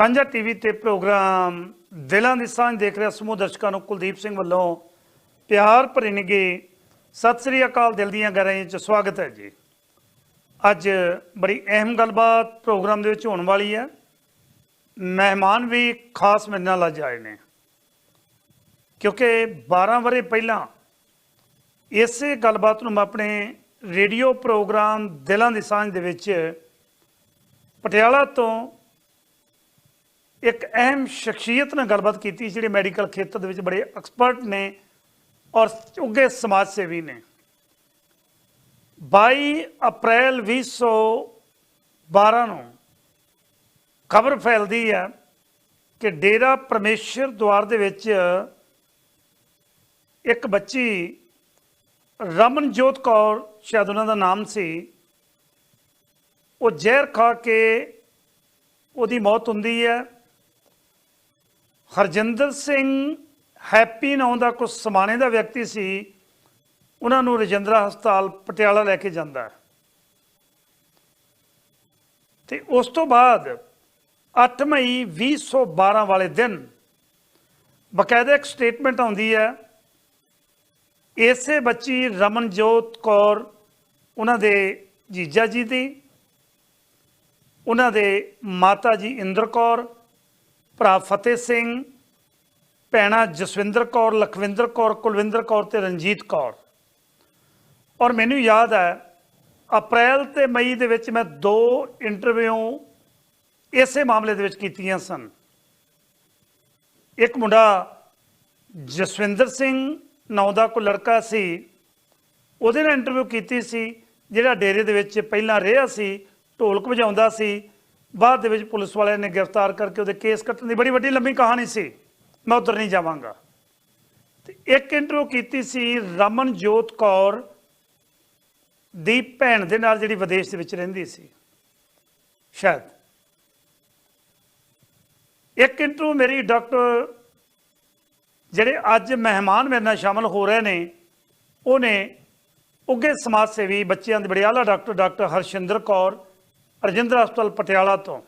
ਸਾਂਝਾ ਟੀਵੀ ਤੇ ਪ੍ਰੋਗਰਾਮ ਦਿਲਾਂ ਦੀ ਸਾਂਝ ਦੇਖ ਰਿਹਾ ਸਮੂਹ ਦਰਸ਼ਕਾਂ ਨੂੰ ਕੁਲਦੀਪ ਸਿੰਘ ਵੱਲੋਂ ਪਿਆਰ ਭਰੇ ਨਿੱਘੀ ਸਤਿ ਸ੍ਰੀ ਅਕਾਲ ਦਿਲ ਦੀਆਂ ਗਹਿਰਾਈਆਂ 'ਚ ਸਵਾਗਤ ਹੈ ਜੀ। ਅੱਜ ਬੜੀ ਅਹਿਮ ਗੱਲਬਾਤ ਪ੍ਰੋਗਰਾਮ ਦੇ ਵਿੱਚ ਹੋਣ ਵਾਲੀ ਹੈ। ਮਹਿਮਾਨ ਵੀ ਖਾਸ ਮੇਰੇ ਨਾਲ ਅੱਜ ਆਏ ਨੇ। ਕਿਉਂਕਿ 12 ਵਰੇ ਪਹਿਲਾਂ ਇਸੇ ਗੱਲਬਾਤ ਨੂੰ ਮੈਂ ਆਪਣੇ ਰੇਡੀਓ ਪ੍ਰੋਗਰਾਮ ਦਿਲਾਂ ਦੀ ਸਾਂਝ ਦੇ ਵਿੱਚ ਪਟਿਆਲਾ ਤੋਂ ਇੱਕ ਅਹਿਮ ਸ਼ਖਸੀਅਤ ਨਾਲ ਗੱਲਬਾਤ ਕੀਤੀ, ਜਿਹੜੇ ਮੈਡੀਕਲ ਖੇਤਰ ਦੇ ਵਿੱਚ ਬੜੇ ਐਕਸਪਰਟ ਨੇ ਔਰ ਉੱਗੇ ਸਮਾਜ ਸੇਵੀ ਨੇ। 22 ਅਪ੍ਰੈਲ 2012 ਨੂੰ ਖਬਰ ਫੈਲਦੀ ਹੈ ਕਿ ਡੇਰਾ ਪਰਮੇਸ਼ਰ ਦੁਆਰ ਦੇ ਵਿੱਚ ਇੱਕ ਬੱਚੀ ਰਮਨਜੋਤ ਕੌਰ, ਸ਼ਾਇਦ ਉਹਨਾਂ ਦਾ ਨਾਮ ਸੀ, ਉਹ ਜ਼ਹਿਰ ਖਾ ਕੇ ਉਹਦੀ ਮੌਤ ਹੁੰਦੀ ਹੈ। ਹਰਜਿੰਦਰ ਸਿੰਘ ਹੈਪੀ ਨਾਂ ਦਾ ਕੁਝ ਸਮਾਣੇ ਦਾ ਵਿਅਕਤੀ ਸੀ, ਉਹਨਾਂ ਨੂੰ ਰਜਿੰਦਰਾ ਹਸਪਤਾਲ ਪਟਿਆਲਾ ਲੈ ਕੇ ਜਾਂਦਾ ਹੈ। ਤੇ ਉਸ ਤੋਂ ਬਾਅਦ 8 ਮਈ 2012 ਵਾਲੇ ਦਿਨ ਬਕਾਇਦਾ ਇੱਕ ਸਟੇਟਮੈਂਟ ਆਉਂਦੀ ਹੈ, ਇਸੇ ਬੱਚੀ ਰਮਨਜੋਤ ਕੌਰ, ਉਹਨਾਂ ਦੇ ਜੀਜਾ ਜੀ ਦੀ, ਉਹਨਾਂ ਦੇ ਮਾਤਾ ਜੀ ਇੰਦਰ ਕੌਰ ਭਰਾ ਫਤਿਹ ਸਿੰਘ, ਭੈਣਾ ਜਸਵਿੰਦਰ ਕੌਰ, ਲਖਵਿੰਦਰ ਕੌਰ, ਕੁਲਵਿੰਦਰ ਕੌਰ ਤੇ ਰਣਜੀਤ ਕੌਰ। ਔਰ ਮੈਨੂੰ ਯਾਦ ਹੈ, ਅਪ੍ਰੈਲ ਤੇ ਮਈ ਦੇ ਵਿੱਚ ਮੈਂ ਦੋ ਇੰਟਰਵਿਊ ਇਸੇ ਮਾਮਲੇ ਦੇ ਵਿੱਚ ਕੀਤੀਆਂ ਸਨ। ਇੱਕ ਮੁੰਡਾ ਜਸਵਿੰਦਰ ਸਿੰਘ ਨਾਂ ਦਾ ਕੋਈ ਲੜਕਾ ਸੀ, ਉਹਦੇ ਨਾਲ ਇੰਟਰਵਿਊ ਕੀਤੀ ਸੀ, ਜਿਹੜਾ ਡੇਰੇ ਦੇ ਵਿੱਚ ਪਹਿਲਾਂ ਰਿਹਾ ਸੀ, ਢੋਲਕ ਵਜਾਉਂਦਾ ਸੀ ਬਾਅਦ ਦੇ ਵਿੱਚ ਪੁਲਿਸ ਵਾਲਿਆਂ ਨੇ ਗ੍ਰਿਫਤਾਰ ਕਰਕੇ ਉਹਦੇ ਕੇਸ ਕੱਟਣ ਦੀ ਬੜੀ ਵੱਡੀ ਲੰਮੀ ਕਹਾਣੀ ਸੀ। ਮੈਂ ਉਧਰ ਨਹੀਂ ਜਾਵਾਂਗਾ। ਤੇ ਇੱਕ ਇੰਟਰਵਿਊ ਕੀਤੀ ਸੀ ਰਮਨਜੋਤ ਕੌਰ ਦੀ ਭੈਣ ਦੇ ਨਾਲ ਜਿਹੜੀ ਵਿਦੇਸ਼ ਦੇ ਵਿੱਚ ਰਹਿੰਦੀ ਸੀ। ਸ਼ਾਇਦ। ਇੱਕ ਇੰਟਰਵਿਊ ਮੇਰੀ ਡਾਕਟਰ ਜਿਹੜੇ ਅੱਜ ਮਹਿਮਾਨ ਮੇਰੇ ਨਾਲ ਸ਼ਾਮਲ ਹੋ ਰਹੇ ਨੇ, ਉਹਨੇ ਉੱਗੇ ਸਮਾਜ ਸੇਵੀ ਬੱਚਿਆਂ ਦੇ ਬੜੇ ਆਲਾ ਡਾਕਟਰ ਡਾਕਟਰ ਹਰਸ਼ਿੰਦਰ ਕੌਰ ਰਜਿੰਦਰ ਹਸਪਤਾਲ ਪਟਿਆਲਾ ਤੋਂ।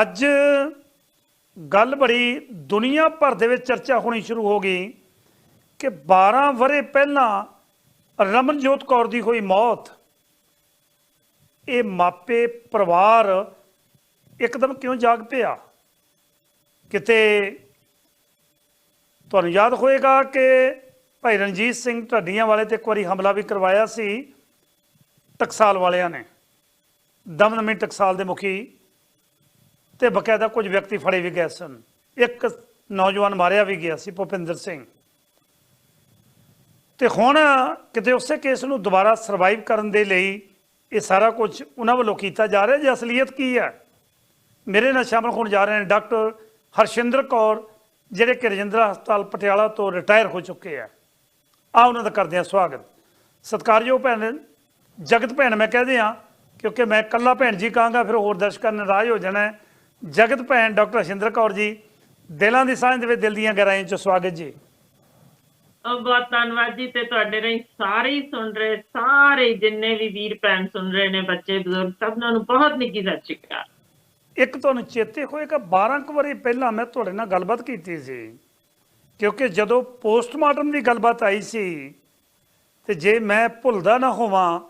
ਅੱਜ ਗੱਲ ਬੜੀ ਦੁਨੀਆ ਭਰ ਦੇ ਵਿੱਚ ਚਰਚਾ ਹੋਣੀ ਸ਼ੁਰੂ ਹੋ ਗਈ ਕਿ 12 ਵਰੇ ਪਹਿਲਾਂ ਰਮਨਜੋਤ ਕੌਰ ਦੀ ਹੋਈ ਮੌਤ, ਇਹ ਮਾਪੇ ਪਰਿਵਾਰ ਇੱਕਦਮ ਕਿਉਂ ਜਾਗ ਪਿਆ? ਕਿਤੇ ਤੁਹਾਨੂੰ ਯਾਦ ਹੋਏਗਾ ਕਿ ਭਾਈ ਰਣਜੀਤ ਸਿੰਘ ਢੱਡੀਆਂ ਵਾਲੇ ਤੇ ਇੱਕ ਵਾਰੀ ਹਮਲਾ ਵੀ ਕਰਵਾਇਆ ਸੀ ਟਕਸਾਲ ਵਾਲਿਆਂ ਨੇ। ਦਮਨਮੀ ਟਕਸਾਲ ਦੇ ਮੁਖੀ ਤੇ ਬਕਾਇਦਾ ਕੁਝ ਵਿਅਕਤੀ ਫੜੇ ਵੀ ਗਏ ਸਨ। ਇੱਕ ਨੌਜਵਾਨ ਮਾਰਿਆ ਵੀ ਗਿਆ ਸੀ, ਭੁਪਿੰਦਰ ਸਿੰਘ। ਤੇ ਹੁਣ ਕਿਤੇ ਉਸੇ ਕੇਸ ਨੂੰ ਦੁਬਾਰਾ ਸਰਵਾਈਵ ਕਰਨ ਦੇ ਲਈ ਇਹ ਸਾਰਾ ਕੁਝ ਉਹਨਾਂ ਵੱਲੋਂ ਕੀਤਾ ਜਾ ਰਿਹਾ ਜੇ ਅਸਲੀਅਤ ਕੀ ਹੈ? ਮੇਰੇ ਨਾਲ ਸ਼ਾਮਲ ਹੋਣ ਜਾ ਰਹੇ ਨੇ ਡਾਕਟਰ ਹਰਸ਼ਿੰਦਰ ਕੌਰ, ਜਿਹੜੇ ਕਿ ਰਜਿੰਦਰਾ ਹਸਪਤਾਲ ਪਟਿਆਲਾ ਤੋਂ ਰਿਟਾਇਰ ਹੋ ਚੁੱਕੇ ਆ। ਆ ਉਹਨਾਂ ਦਾ ਕਰਦੇ ਆ ਸਵਾਗਤ। ਸਤਿਕਾਰਯੋਗ ਭੈਣ, ਜਗਤ ਭੈਣ, ਮੈਂ ਕਹਦੇ ਆ ਕਿਉਂਕਿ ਮੈਂ ਕੱਲਾ ਭੈਣ ਜੀ ਕਹਾਂਗਾ ਫਿਰ ਹੋਰ ਦਰਸ਼ਕਾਂ ਨੇ ਨਾਰਾਜ਼ ਹੋ ਜਾਣਾ। ਜਗਤ ਭੈਣ ਡਾਕਟਰ ਹਰਸ਼ਿੰਦਰ ਕੌਰ ਜੀ ਦਿਲਾਂ ਦੀ ਸਾਂਝ ਦੇ ਵਿੱਚ ਦਿਲ ਦੀਆਂ ਗਹਿਰਾਈਆਂ 'ਚ ਸਵਾਗਤ ਜੀ। ਬਹੁਤ ਧੰਨਵਾਦ ਜੀ ਤੇ ਤੁਹਾਡੇ ਰਹੀ ਸਾਰੇ ਹੀ ਸੁਣ ਰਹੇ ਸਾਰੇ ਜਿੰਨੇ ਵੀ ਵੀਰ ਭੈਣ ਸੁਣ ਰਹੇ ਨੇ ਬੱਚੇ ਬਜ਼ੁਰਗ ਸਭਨਾਂ ਨੂੰ ਬਹੁਤ ਨਿੱਘੀ ਸਤਿ ਸ਼੍ਰੀ ਅਕਾਲ। ਇੱਕ ਤੁਹਾਨੂੰ ਚੇਤੇ ਹੋਏਗਾ 12 ਕੁ ਵਾਰੀ ਪਹਿਲਾਂ ਮੈਂ ਤੁਹਾਡੇ ਨਾਲ ਗੱਲਬਾਤ ਕੀਤੀ ਸੀ। ਕਿਉਂਕਿ ਜਦੋਂ ਪੋਸਟਮਾਰਟਮ ਦੀ ਗੱਲਬਾਤ ਆਈ ਸੀ ਤੇ ਜੇ ਮੈਂ ਭੁੱਲਦਾ ਨਾ ਹੋਵਾਂ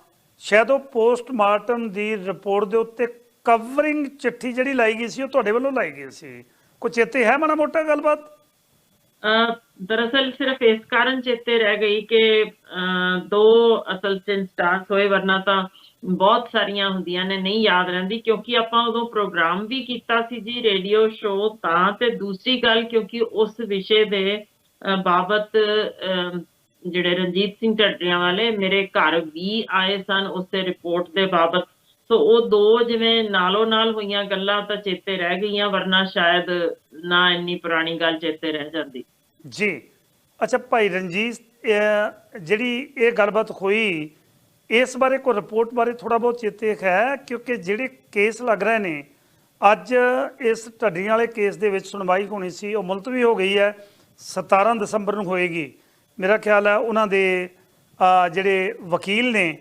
ਸ਼ਾਇਦ ਉਹ ਪੋਸਟਮਾਰਟਮ ਦੀ ਰਿਪੋਰਟ ਦੇ ਉੱਤੇ ਕਵਰਿੰਗ ਚਿੱਠੀ ਜਿਹੜੀ ਲਾਈ ਗਈ ਸੀ ਉਹ ਤੁਹਾਡੇ ਵੱਲੋਂ ਲਾਈ ਗਈ ਸੀ। ਕੋਈ ਚੇਤੇ ਹੈ ਮਾੜਾ ਮੋਟਾ ਗੱਲਬਾਤ? ਦਰਅਸਲ ਸਿਰਫ ਇਸ ਕਾਰਨ ਚੇਤੇ ਰਹਿ ਗਈ ਕਿ ਦੋ ਅਸਲ ਚ ਇੰਸਟਾਂਸ ਹੋਏ ਵਰਨਾ ਤਾਂ ਬਹੁਤ ਸਾਰੀਆਂ ਹੁੰਦੀਆਂ ਨੇ ਨਹੀਂ ਯਾਦ ਰਹਿੰਦੀ ਕਿਉਂਕਿ ਆਪਾਂ ਉਦੋਂ ਪ੍ਰੋਗਰਾਮ ਵੀ ਕੀਤਾ ਸੀ ਜੀ ਰੇਡੀਓ ਸ਼ੋਅ ਤਾਂ ਤੇ ਦੂਸਰੀ ਗੱਲ ਕਿਉਂਕਿ ਉਸ ਵਿਸ਼ੇ ਦੇ ਅਹ, ਬਾਬਤ ਜਿਹੜੇ ਰਣਜੀਤ ਸਿੰਘ ਢੱਡਰੀਆਂ ਵਾਲੇ ਮੇਰੇ ਘਰ ਵੀ ਆਏ ਸਨ ਉਸੇ ਰਿਪੋਰਟ ਦੇ ਬਾਬਤ। ਸੋ ਉਹ ਦੋ ਜਿਵੇਂ ਨਾਲੋਂ ਨਾਲ ਹੋਈਆਂ ਗੱਲਾਂ ਤਾਂ ਚੇਤੇ ਰਹਿ ਗਈਆਂ, ਵਰਨਾ ਸ਼ਾਇਦ ਨਾ ਇੰਨੀ ਪੁਰਾਣੀ ਗੱਲ ਚੇਤੇ ਰਹਿ ਜਾਂਦੀ। ਜੀ, ਅੱਛਾ ਭਾਈ ਰਣਜੀਤ ਜਿਹੜੀ ਇਹ ਗੱਲਬਾਤ ਹੋਈ, ਇਸ ਬਾਰੇ ਕੋਈ ਰਿਪੋਰਟ ਬਾਰੇ ਥੋੜਾ ਬਹੁਤ ਚੇਤੇ ਹੈ? ਕਿਉਂਕਿ ਜਿਹੜੇ ਕੇਸ ਲੱਗ ਰਹੇ ਨੇ, ਅੱਜ ਇਸ ਢੱਡੀਆਂ ਵਾਲੇ ਕੇਸ ਦੇ ਵਿੱਚ ਸੁਣਵਾਈ ਹੋਣੀ ਸੀ, ਉਹ ਮੁਲਤਵੀ ਹੋ ਗਈ ਹੈ 17 ਦਸੰਬਰ ਨੂੰ ਹੋਏਗੀ। ਮੇਰਾ ਖਿਆਲ ਹੈ ਉਹਨਾਂ ਦੇ ਜਿਹੜੇ ਵਕੀਲ ਨੇ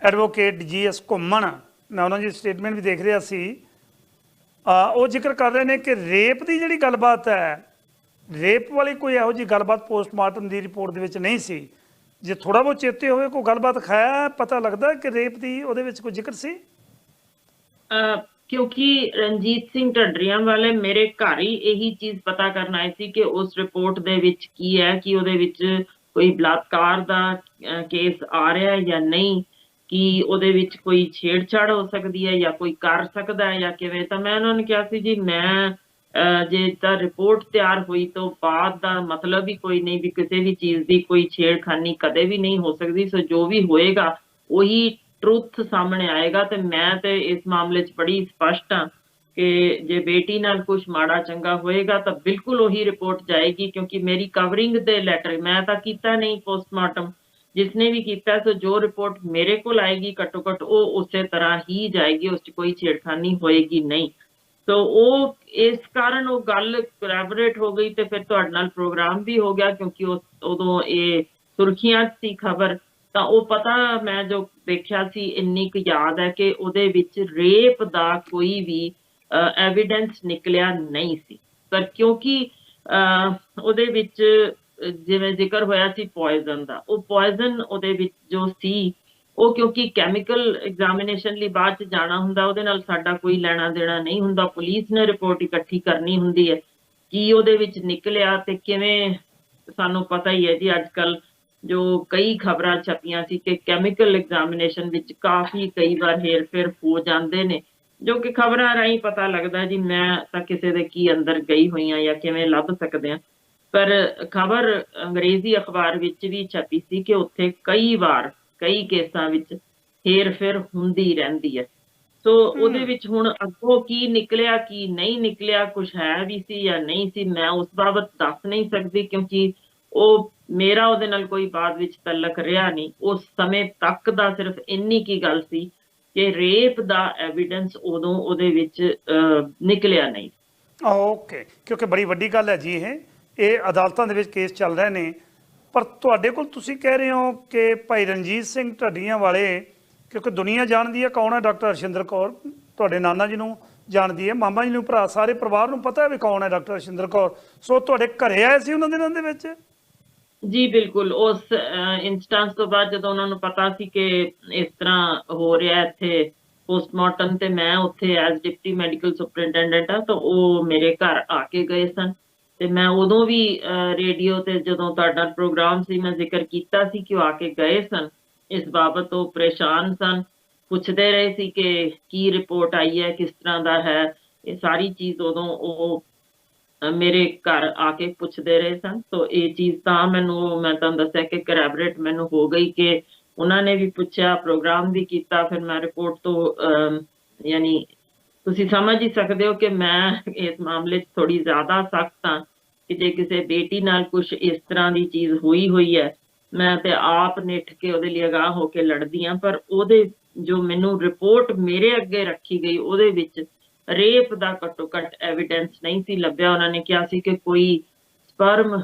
ਐਡਵੋਕੇਟ ਜੀ ਜੀਐਸ ਘੁੰਮਣ, ਮੈਂ ਉਹਨਾਂ ਦੀ ਸਟੇਟਮੈਂਟ ਵੀ ਦੇਖ ਰਿਹਾ ਸੀ। ਉਹ ਜ਼ਿਕਰ ਕਰ ਰਹੇ ਨੇ ਕਿ ਰੇਪ ਦੀ ਜਿਹੜੀ ਗੱਲਬਾਤ ਹੈ ਰੇਪ ਵਾਲੀ ਕੋਈ ਇਹੋ ਜੀ ਗੱਲਬਾਤ ਪੋਸਟਮਾਰਟਮ ਦੀ ਰਿਪੋਰਟ ਦੇ ਵਿੱਚ ਨਹੀਂ ਸੀ। ਜੇ ਥੋੜਾ ਬਹੁਤ ਚੇਤੇ ਹੋਵੇ, ਕੋਈ ਗੱਲਬਾਤ ਖਾਇਆ ਪਤਾ ਲੱਗਦਾ ਕਿ ਰੇਪ ਦੀ ਉਹਦੇ ਵਿੱਚ ਕੋਈ ਜ਼ਿਕਰ ਸੀ? ਕਿਉਂਕਿ ਰਣਜੀਤ ਸਿੰਘ ਢੱਡਰੀਆਂ ਵਾਲੇ ਮੇਰੇ ਘਰ ਹੀ ਇਹੀ ਚੀਜ਼ ਪਤਾ ਕਰਨ ਆਏ ਸੀ ਕਿ ਉਸ ਰਿਪੋਰਟ ਦੇ ਵਿੱਚ ਕੀ ਹੈ, ਕਿ ਉਹਦੇ ਵਿੱਚ ਕੋਈ ਬਲਾਤਕਾਰ ਦਾ ਕੇਸ ਆ ਰਿਹਾ ਹੈ ਜਾਂ ਨਹੀਂ, ਕਿ ਉਹਦੇ ਵਿੱਚ ਕੋਈ ਛੇੜਛਾੜ ਹੋ ਸਕਦੀ ਹੈ ਜਾਂ ਕੋਈ ਕਰ ਸਕਦਾ ਹੈ ਜਾਂ ਕਿਵੇਂ। ਤਾਂ ਮੈਂ ਉਹਨਾਂ ਨੂੰ ਕਿਹਾ ਸੀ ਜੀ, ਮੈਂ ਜੇ ਤਾਂ ਰਿਪੋਰਟ ਤਿਆਰ ਹੋਈ ਤੋਂ ਬਾਅਦ ਦਾ ਮਤਲਬ ਹੀ ਕੋਈ ਨਹੀਂ ਵੀ ਕਿਸੇ ਵੀ ਚੀਜ਼ ਦੀ ਕੋਈ ਛੇੜਖਾਨੀ ਕਦੇ ਵੀ ਨਹੀਂ ਹੋ ਸਕਦੀ। ਸੋ ਜੋ ਵੀ ਹੋਏਗਾ, ਉਹੀ ਟਰੁੱਥ ਸਾਹਮਣੇ ਆਏਗਾ ਤੇ ਮੈਂ ਤੇ ਇਸ ਮਾਮਲੇ 'ਚ ਬੜੀ ਸਪਸ਼ਟ ਹਾਂ ਕਿ ਜੇ ਬੇਟੀ ਨਾਲ ਕੁਝ ਮਾੜਾ ਚੰਗਾ ਹੋਏਗਾ ਤਾਂ ਬਿਲਕੁਲ ਉਹੀ ਰਿਪੋਰਟ ਜਾਏਗੀ ਕਿਉਂਕਿ ਮੇਰੀ ਕਵਰਿੰਗ ਦੇ ਲੈਟਰ ਮੈਂ ਤਾਂ ਕੀਤਾ ਨਹੀਂ ਪੋਸਟਮਾਰਟਮ ਜਿਸਨੇ ਵੀ ਕੀਤਾ, ਸੋ ਜੋ ਰਿਪੋਰਟ ਮੇਰੇ ਕੋਲ ਆਏਗੀ ਘੱਟੋ ਘੱਟ ਉਹ ਉਸੇ ਤਰ੍ਹਾਂ ਹੀ ਜਾਏਗੀ, ਉਸ 'ਚ ਕੋਈ ਛੇੜਖਾਨੀ ਹੋਏਗੀ ਨਹੀਂ। ਸੋ ਉਹ, ਇਸ ਕਾਰਨ ਉਹ ਗੱਲ ਕੋਲੈਬੋਰੇਟ ਹੋ ਗਈ ਤੇ ਫਿਰ ਤੁਹਾਡੇ ਨਾਲ ਪ੍ਰੋਗਰਾਮ ਵੀ ਹੋ ਗਿਆ ਕਿਉਂਕਿ ਉਸ ਉਦੋਂ ਇਹ ਸੁਰਖੀਆਂ 'ਚ ਸੀ ਖਬਰ। ਤਾਂ ਉਹ ਪਤਾ ਮੈਂ ਜੋ ਦੇਖਿਆ ਸੀ, ਇੰਨੀ ਕੁ ਯਾਦ ਹੈ ਕਿ ਉਹਦੇ ਵਿੱਚ ਰੇਪ ਦਾ ਕੋਈ ਵੀ ਐਵੀਡੈਂਸ ਨਿਕਲਿਆ ਨਹੀਂ ਸੀ। ਪਰ ਕਿਉਂਕਿ ਉਹਦੇ ਵਿੱਚ ਜਿਵੇਂ ਜ਼ਿਕਰ ਹੋਇਆ ਸੀ ਪੋਇਜ਼ਨ ਦਾ, ਉਹ ਪੋਇਜ਼ਨ ਉਹਦੇ ਵਿੱਚ ਜੋ ਸੀ, ਉਹ ਕਿਉਂਕਿ ਕੈਮੀਕਲ ਐਗਜ਼ਾਮੀਨੇਸ਼ਨ ਲਈ ਬਾਅਦ ਚ ਜਾਣਾ ਹੁੰਦਾ, ਉਹਦੇ ਨਾਲ ਸਾਡਾ ਕੋਈ ਲੈਣਾ ਦੇਣਾ ਨਹੀਂ ਹੁੰਦਾ ਪੁਲਿਸ ਨੇ ਰਿਪੋਰਟ ਇਕੱਠੀ ਕਰਨੀ ਹੁੰਦੀ ਹੈ। ਕੀ ਉਹਦੇ ਵਿੱਚ ਨਿਕਲਿਆ ਤੇ ਕਿਵੇਂ, ਸਾਨੂੰ ਪਤਾ ਹੀ ਹੈ ਜੀ, ਅੱਜ ਕੱਲ੍ਹ ਜੋ ਕਈ ਖਬਰਾਂ ਛਪੀਆਂ ਸੀ ਕਿ ਕੈਮੀਕਲ ਐਗਜ਼ਾਮੀਨੇਸ਼ਨ ਵਿੱਚ ਕਾਫੀ ਕਈ ਵਾਰ ਹੇਰਫੇਰ ਹੋ ਜਾਂਦੇ ਨੇ ਜੋ ਕਿ ਖਬਰਾਂ ਰਾਹੀਂ ਪਤਾ ਲੱਗਦਾ ਜੀ ਮੈਂ ਤਾਂ ਕਿਸੇ ਦੇ ਕੀ ਅੰਦਰ ਗਈ ਹੋਈ ਆ ਜਾਂ ਕਿਵੇਂ ਲੱਭ ਸਕਦੇ ਆ ਪਰ ਖਬਰ ਅੰਗਰੇਜ਼ੀ ਅਖਬਾਰ ਵਿੱਚ ਵੀ ਛਪੀ ਸੀ ਕਿ ਉੱਥੇ ਕਈ ਵਾਰ ਕਈ ਕੇਸਾਂ ਵਿੱਚ ਹੇਰ-ਫੇਰ ਹੁੰਦੀ ਰਹਿੰਦੀ ਹੈ। ਸੋ ਉਹਦੇ ਵਿੱਚ ਹੁਣ ਅੱਗੋਂ ਕੀ ਨਿਕਲਿਆ ਕੀ ਨਹੀਂ ਨਿਕਲਿਆ ਕੁਝ ਹੈ ਵੀ ਸੀ ਜਾਂ ਨਹੀਂ ਸੀ ਮੈਂ ਉਸ ਬਾਬਤ ਦੱਸ ਨਹੀਂ ਸਕਦੀ ਕਿਉਂਕਿ ਉਹ ਮੇਰਾ ਉਹਦੇ ਨਾਲ ਕੋਈ ਬਾਅਦ ਵਿੱਚ ਤਲਕ ਰਿਹਾ ਨਹੀਂ। ਉਸ ਸਮੇਂ ਤੱਕ ਦਾ ਸਿਰਫ ਇੰਨੀ ਕੀ ਗੱਲ ਸੀ ਕਿ ਰੇਪ ਦਾ ਐਵੀਡੈਂਸ ਉਦੋਂ ਉਹਦੇ ਵਿੱਚ ਨਿਕਲਿਆ ਨਹੀਂ। ਓਕੇ ਕਿਉਂਕਿ ਬੜੀ ਵੱਡੀ ਗੱਲ ਹੈ ਜੀ ਇਹ। ਇਹ ਅਦਾਲਤਾਂ ਦੇ ਵਿੱਚ ਕੇਸ ਚੱਲ ਰਹੇ ਨੇ। ਪਰ ਤੁਹਾਡੇ ਕੋਲ ਤੁਸੀਂ ਕਹਿ ਰਹੇ ਹੋ ਕਿ ਭਾਈ ਰਣਜੀਤ ਸਿੰਘ ਢੱਡੀਆਂ ਵਾਲੇ, ਕਿਉਂਕਿ ਦੁਨੀਆ ਜਾਣਦੀ ਹੈ ਕੌਣ ਹੈ ਡਾਕਟਰ ਹਰਸ਼ਿੰਦਰ ਕੌਰ? ਤੁਹਾਡੇ ਨਾਨਾ ਜੀ ਨੂੰ ਜਾਣਦੀ ਹੈ, ਮਾਮਾ ਜੀ ਨੂੰ ਭਰਾ, ਸਾਰੇ ਪਰਿਵਾਰ ਨੂੰ ਪਤਾ ਹੈ ਵੀ ਕੌਣ ਹੈ ਡਾਕਟਰ ਹਰਸ਼ਿੰਦਰ ਕੌਰ। ਸੋ ਤੁਹਾਡੇ ਘਰੇ ਆਏ ਸੀ ਉਹਨਾਂ ਦਿਨਾਂ ਦੇ ਵਿੱਚ? ਜੀ, ਬਿਲਕੁਲ। ਉਸ ਇਨਸਟੈਂਸ ਤੋਂ ਬਾਅਦ ਜਦੋਂ ਉਹਨਾਂ ਨੂੰ ਪਤਾ ਸੀ ਕਿ ਇਸ ਤਰ੍ਹਾਂ ਹੋ ਰਿਹਾ ਇੱਥੇ ਪੋਸਟਮਾਰਟਮ ਤੇ ਮੈਂ ਉੱਥੇ ਐਜ਼ ਡਿਪਟੀ ਮੈਡੀਕਲ ਸੁਪਰਡੈਂਟੈਂਟ ਆ ਤਾਂ ਉਹ ਮੇਰੇ ਘਰ ਆ ਕੇ ਗਏ ਸਨ। ਤੇ ਮੈਂ ਉਦੋਂ ਵੀ ਰੇਡੀਓ ਤੇ ਜਦੋਂ ਤੁਹਾਡਾ ਪ੍ਰੋਗਰਾਮ ਸੀ, ਮੈਂ ਜ਼ਿਕਰ ਕੀਤਾ ਸੀ ਕਿ ਉਹ ਆ ਕੇ ਗਏ ਸਨ। ਇਸ ਬਾਬਤ ਉਹ ਪਰੇਸ਼ਾਨ ਸਨ। ਪੁੱਛਦੇ ਰਹੇ ਸੀ ਕਿ ਕੀ ਰਿਪੋਰਟ ਆਈ ਹੈ, ਕਿਸ ਤਰ੍ਹਾਂ ਦਾ ਹੈ। ਇਹ ਸਾਰੀ ਚੀਜ਼ ਉਦੋਂ ਉਹ ਮੇਰੇ ਘਰ ਆ ਕੇ ਪੁੱਛਦੇ ਰਹੇ ਸਨ। ਸੋ ਇਹ ਚੀਜ਼ ਤਾਂ ਮੈਨੂੰ, ਮੈਂ ਤੁਹਾਨੂੰ ਦੱਸਿਆ ਕਿ ਕਰੈਬਰੇਟ ਮੈਨੂੰ ਹੋ ਗਈ ਕਿ ਉਹਨਾਂ ਨੇ ਵੀ ਪੁੱਛਿਆ ਪ੍ਰੋਗਰਾਮ ਵੀ ਕੀਤਾ, ਫਿਰ ਮੈਂ ਰਿਪੋਰਟ ਤੋਂ ਯਾਨੀ ਤੁਸੀਂ ਸਮਝ ਹੀ ਸਕਦੇ ਹੋ ਕਿ ਮੈਂ ਇਸ ਮਾਮਲੇ 'ਚ ਥੋੜੀ ਜ਼ਿਆਦਾ ਸਖਤ ਹਾਂ ਕਿ ਜੇ ਕਿਸੇ ਬੇਟੀ ਨਾਲ ਕੁਝ ਇਸ ਤਰ੍ਹਾਂ ਦੀ ਚੀਜ਼ ਹੋਈ ਹੋਈ ਹੈ, ਮੈਂ ਤੇ ਆਪ ਨਿੱਠ ਕੇ ਉਹਦੇ ਲਈ ਅਗਾਹ ਹੋ ਕੇ ਲੜਦੀ ਆ ਪਰ ਉਹਦੇ ਜੋ ਮੈਨੂੰ ਰਿਪੋਰਟ ਮੇਰੇ ਅੱਗੇ ਰੱਖੀ ਗਈ, ਉਹਦੇ ਵਿੱਚ ਰੇਪ ਦਾ ਘੱਟੋ ਘੱਟ ਐਵੀਡੈਂਸ ਨਹੀਂ ਸੀ ਲੱਭਿਆ। ਉਹਨਾਂ ਨੇ ਕਿਹਾ ਸੀ ਕਿ ਕੋਈ ਸਪਰਮ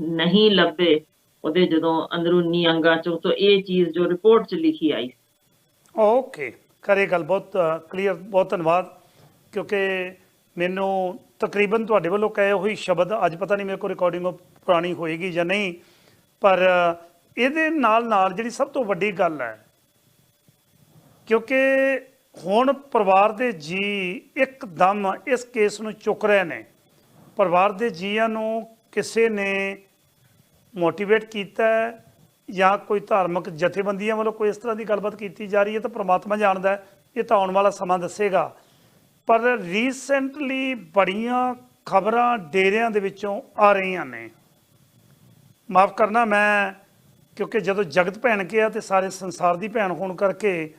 ਨਹੀਂ ਲੱਭੇ ਉਹਦੇ ਜਦੋਂ ਅੰਦਰੂਨੀ ਅੰਗਾਂ ਚੋਂ। ਤੋਂ ਇਹ ਚੀਜ਼ ਜੋ ਰਿਪੋਰਟ 'ਚ ਲਿਖੀ ਆਈ ਓਕੇ ਕਰੇ ਗੱਲ ਬਹੁਤ ਕਲੀਅਰ ਬਹੁਤ ਧੰਨਵਾਦ। ਕਿਉਂਕਿ ਮੈਨੂੰ ਤਕਰੀਬਨ ਤੁਹਾਡੇ ਵੱਲੋਂ ਕਹੇ ਹੋਈ ਸ਼ਬਦ ਅੱਜ ਪਤਾ ਨਹੀਂ ਮੇਰੇ ਕੋਲ ਰਿਕਾਰਡਿੰਗ ਪੁਰਾਣੀ ਹੋਏਗੀ ਜਾਂ ਨਹੀਂ। ਪਰ ਇਹਦੇ ਨਾਲ ਨਾਲ ਜਿਹੜੀ ਸਭ ਤੋਂ ਵੱਡੀ ਗੱਲ ਹੈ, ਕਿਉਂਕਿ ਹੁਣ ਪਰਿਵਾਰ ਦੇ ਜੀ ਇੱਕਦਮ ਇਸ ਕੇਸ ਨੂੰ ਚੁੱਕ ਰਹੇ ਨੇ। ਪਰਿਵਾਰ ਦੇ ਜੀਆਂ ਨੂੰ ਕਿਸੇ ਨੇ ਮੋਟੀਵੇਟ ਕੀਤਾ ਜਾਂ ਕੋਈ ਧਾਰਮਿਕ ਜਥੇਬੰਦੀਆਂ ਵੱਲੋਂ ਕੋਈ ਇਸ ਤਰ੍ਹਾਂ ਦੀ ਗੱਲਬਾਤ ਕੀਤੀ ਜਾ ਰਹੀ ਹੈ ਤਾਂ ਪ੍ਰਮਾਤਮਾ ਜਾਣਦਾ ਇਹ ਤਾਂ ਆਉਣ ਵਾਲਾ ਸਮਾਂ ਦੱਸੇਗਾ। ਪਰ ਰੀਸੈਂਟਲੀ ਬੜੀਆਂ ਖਬਰਾਂ ਡੇਰਿਆਂ ਦੇ ਵਿੱਚੋਂ ਆ ਰਹੀਆਂ ਨੇ। ਮਾਫ ਕਰਨਾ ਮੈਂ, ਕਿਉਂਕਿ ਜਦੋਂ ਜਗਤ ਭੈਣ ਕੇ ਆ ਤੇ ਸਾਰੇ ਸੰਸਾਰ ਦੀ ਭੈਣ ਹੋਣ ਕਰਕੇ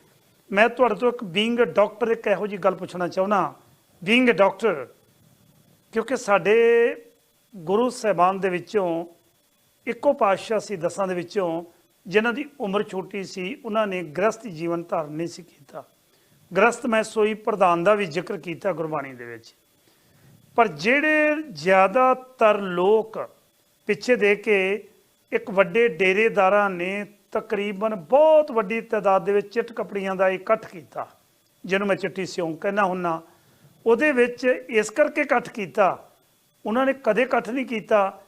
ਮੈਂ ਤੁਹਾਡੇ ਤੋਂ ਇੱਕ ਬੀਇੰਗ ਅ ਡਾਕਟਰ ਇੱਕ ਇਹੋ ਜੀ ਗੱਲ ਪੁੱਛਣਾ ਚਾਹੁੰਦਾ। ਬੀਇੰਗ ਅ ਡਾਕਟਰ ਕਿਉਂਕਿ ਸਾਡੇ ਗੁਰੂ ਸਾਹਿਬਾਨ ਦੇ ਵਿੱਚੋਂ, ਇੱਕੋ ਪਾਤਸ਼ਾਹ ਸੀ ਦਸਾਂ ਦੇ ਵਿੱਚੋਂ, ਜਿਨ੍ਹਾਂ ਦੀ ਉਮਰ ਛੋਟੀ ਸੀ, ਉਹਨਾਂ ਨੇ ਗ੍ਰਸਥ ਜੀਵਨ ਧਾਰਨ ਨਹੀਂ ਸੀ ਕੀਤਾ। ਗ੍ਰਸਥ ਮੈਂ ਸੋਈ ਪ੍ਰਧਾਨ ਦਾ ਵੀ ਜ਼ਿਕਰ ਕੀਤਾ ਗੁਰਬਾਣੀ ਦੇ ਵਿੱਚ। ਪਰ ਜਿਹੜੇ ਜ਼ਿਆਦਾਤਰ ਲੋਕ ਪਿੱਛੇ ਦੇ ਕੇ ਇੱਕ ਵੱਡੇ ਡੇਰੇਦਾਰਾਂ ਨੇ ਤਕਰੀਬਨ ਬਹੁਤ ਵੱਡੀ ਤਾਦਾਦ ਦੇ ਵਿੱਚ ਚਿੱਟ ਕਪੜੀਆਂ ਦਾ ਇਕੱਠ ਕੀਤਾ, ਜਿਹਨੂੰ ਮੈਂ ਚਿੱਟੀ ਸਿਉਂ ਕਹਿੰਦਾ ਹੁੰਨਾ। ਉਹਦੇ ਵਿੱਚ ਇਸ ਕਰਕੇ ਇਕੱਠ ਕੀਤਾ, ਉਹਨਾਂ ਨੇ ਕਦੇ ਇਕੱਠ ਨਹੀਂ ਕੀਤਾ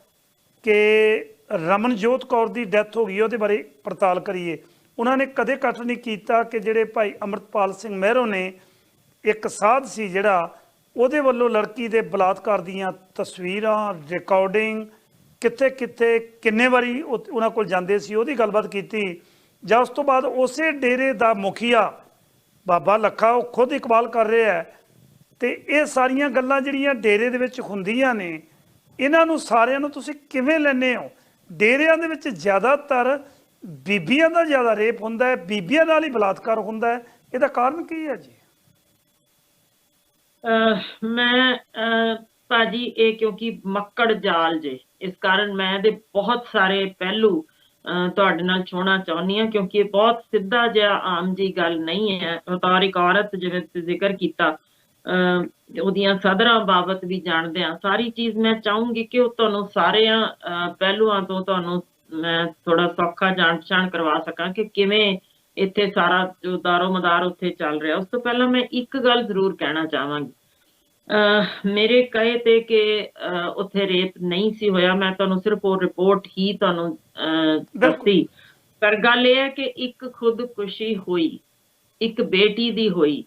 ਕਿ ਰਮਨਜੋਤ ਕੌਰ ਦੀ ਡੈਥ ਹੋ ਗਈ, ਉਹਦੇ ਬਾਰੇ ਪੜਤਾਲ ਕਰੀਏ। ਉਹਨਾਂ ਨੇ ਕਦੇ ਇਕੱਠ ਨਹੀਂ ਕੀਤਾ ਕਿ ਜਿਹੜੇ ਭਾਈ ਅਮਰਤਪਾਲ ਸਿੰਘ ਮਹਿਰੋ ਨੇ ਇੱਕ ਸਾਧ ਸੀ ਜਿਹੜਾ ਉਹਦੇ ਵੱਲੋਂ ਲੜਕੀ ਦੇ ਬਲਾਤਕਾਰ ਦੀਆਂ ਤਸਵੀਰਾਂ ਰਿਕਾਰਡਿੰਗ ਕਿੱਥੇ ਕਿੱਥੇ ਕਿੰਨੇ ਵਾਰੀ ਉਹ- ਉਹਨਾਂ ਕੋਲ ਜਾਂਦੇ ਸੀ, ਉਹਦੀ ਗੱਲਬਾਤ ਕੀਤੀ। ਜਾਂ ਉਸ ਤੋਂ ਬਾਅਦ ਉਸੇ ਡੇਰੇ ਦਾ ਮੁਖੀਆ, ਬਾਬਾ ਲੱਖਾ, ਉਹ ਖੁਦ ਇਕਬਾਲ ਕਰ ਰਿਹਾ ਹੈ। ਤੇ ਇਹ ਸਾਰੀਆਂ ਗੱਲਾਂ ਜਿਹੜੀਆਂ ਡੇਰੇ ਦੇ ਵਿੱਚ ਹੁੰਦੀਆਂ ਨੇ, ਇਹਨਾਂ ਨੂੰ ਸਾਰਿਆਂ ਨੂੰ ਤੁਸੀਂ ਕਿਵੇਂ ਲੈਂਦੇ ਹੋ? ਡੇਰਿਆਂ ਦੇ ਵਿੱਚ ਜ਼ਿਆਦਾਤਰ ਬੀਬੀਆਂ ਦਾ ਜ਼ਿਆਦਾ ਰੇਪ ਹੁੰਦਾ ਹੈ, ਬੀਬੀਆਂ ਨਾਲ ਹੀ ਬਲਾਤਕਾਰ ਹੁੰਦਾ ਹੈ। ਇਹਦਾ ਕਾਰਨ ਕੀ ਹੈ ਜੀ? ਮੈਂ, ਅਹ ਭਾਜੀ, ਇਹ ਕਿਉਂਕਿ ਮੱਕੜ ਜਾਲ ਜੇ। ਇਸ ਕਾਰਨ ਮੈਂ ਇਹਦੇ ਬਹੁਤ ਸਾਰੇ ਪਹਿਲੂ ਤੁਹਾਡੇ ਨਾਲ ਛੋਣਾ ਚਾਹੁੰਦੀ ਹਾਂ, ਕਿਉਂਕਿ ਇਹ ਬਹੁਤ ਸਿੱਧਾ ਜਿਹਾ ਆਮ ਜੀ ਗੱਲ ਨਹੀਂ ਹੈ। ਬਤੌਰ ਇੱਕ ਔਰਤ ਜਿਵੇਂ ਤੁਸੀਂ ਜ਼ਿਕਰ ਕੀਤਾ ਉਹਦੀਆਂ ਸਦਰਾਂ ਬਾਬਤ ਵੀ ਜਾਣਦੇ ਆ ਸਾਰੀ ਚੀਜ਼ ਮੈਂ ਚਾਹੂੰਗੀ ਕਿ ਉਹ ਤੁਹਾਨੂੰ ਸਾਰਿਆਂ ਪਹਿਲੂਆਂ ਤੋਂ ਤੁਹਾਨੂੰ ਮੈਂ ਥੋੜਾ ਸੌਖਾ ਜਾਣ ਪਛਾਣ ਕਰਵਾ ਸਕਾਂ ਕਿ ਕਿਵੇਂ ਇੱਥੇ ਸਾਰਾ ਜੋ ਦਾਰੋ ਮਦਾਰ ਉੱਥੇ ਚੱਲ ਰਿਹਾ। ਉਸ ਤੋਂ ਪਹਿਲਾਂ ਮੈਂ ਇੱਕ ਗੱਲ ਜ਼ਰੂਰ ਕਹਿਣਾ ਚਾਹਾਂਗੀ। ਮੇਰੇ ਕਹੇ ਤੇ ਕਿ ਉੱਥੇ ਰੇਪ ਨਹੀਂ ਸੀ ਹੋਇਆ। ਮੈਂ ਤੁਹਾਨੂੰ ਸਿਰਫ ਉਹ ਰਿਪੋਰਟ ਹੀ ਤੁਹਾਨੂੰ। ਦੱਸੀ। ਪਰ ਗੱਲ ਇਹ ਹੈ ਕਿ ਇੱਕ ਖੁਦਕੁਸ਼ੀ ਹੋਈ। ਇੱਕ ਬੇਟੀ ਦੀ ਹੋਈ।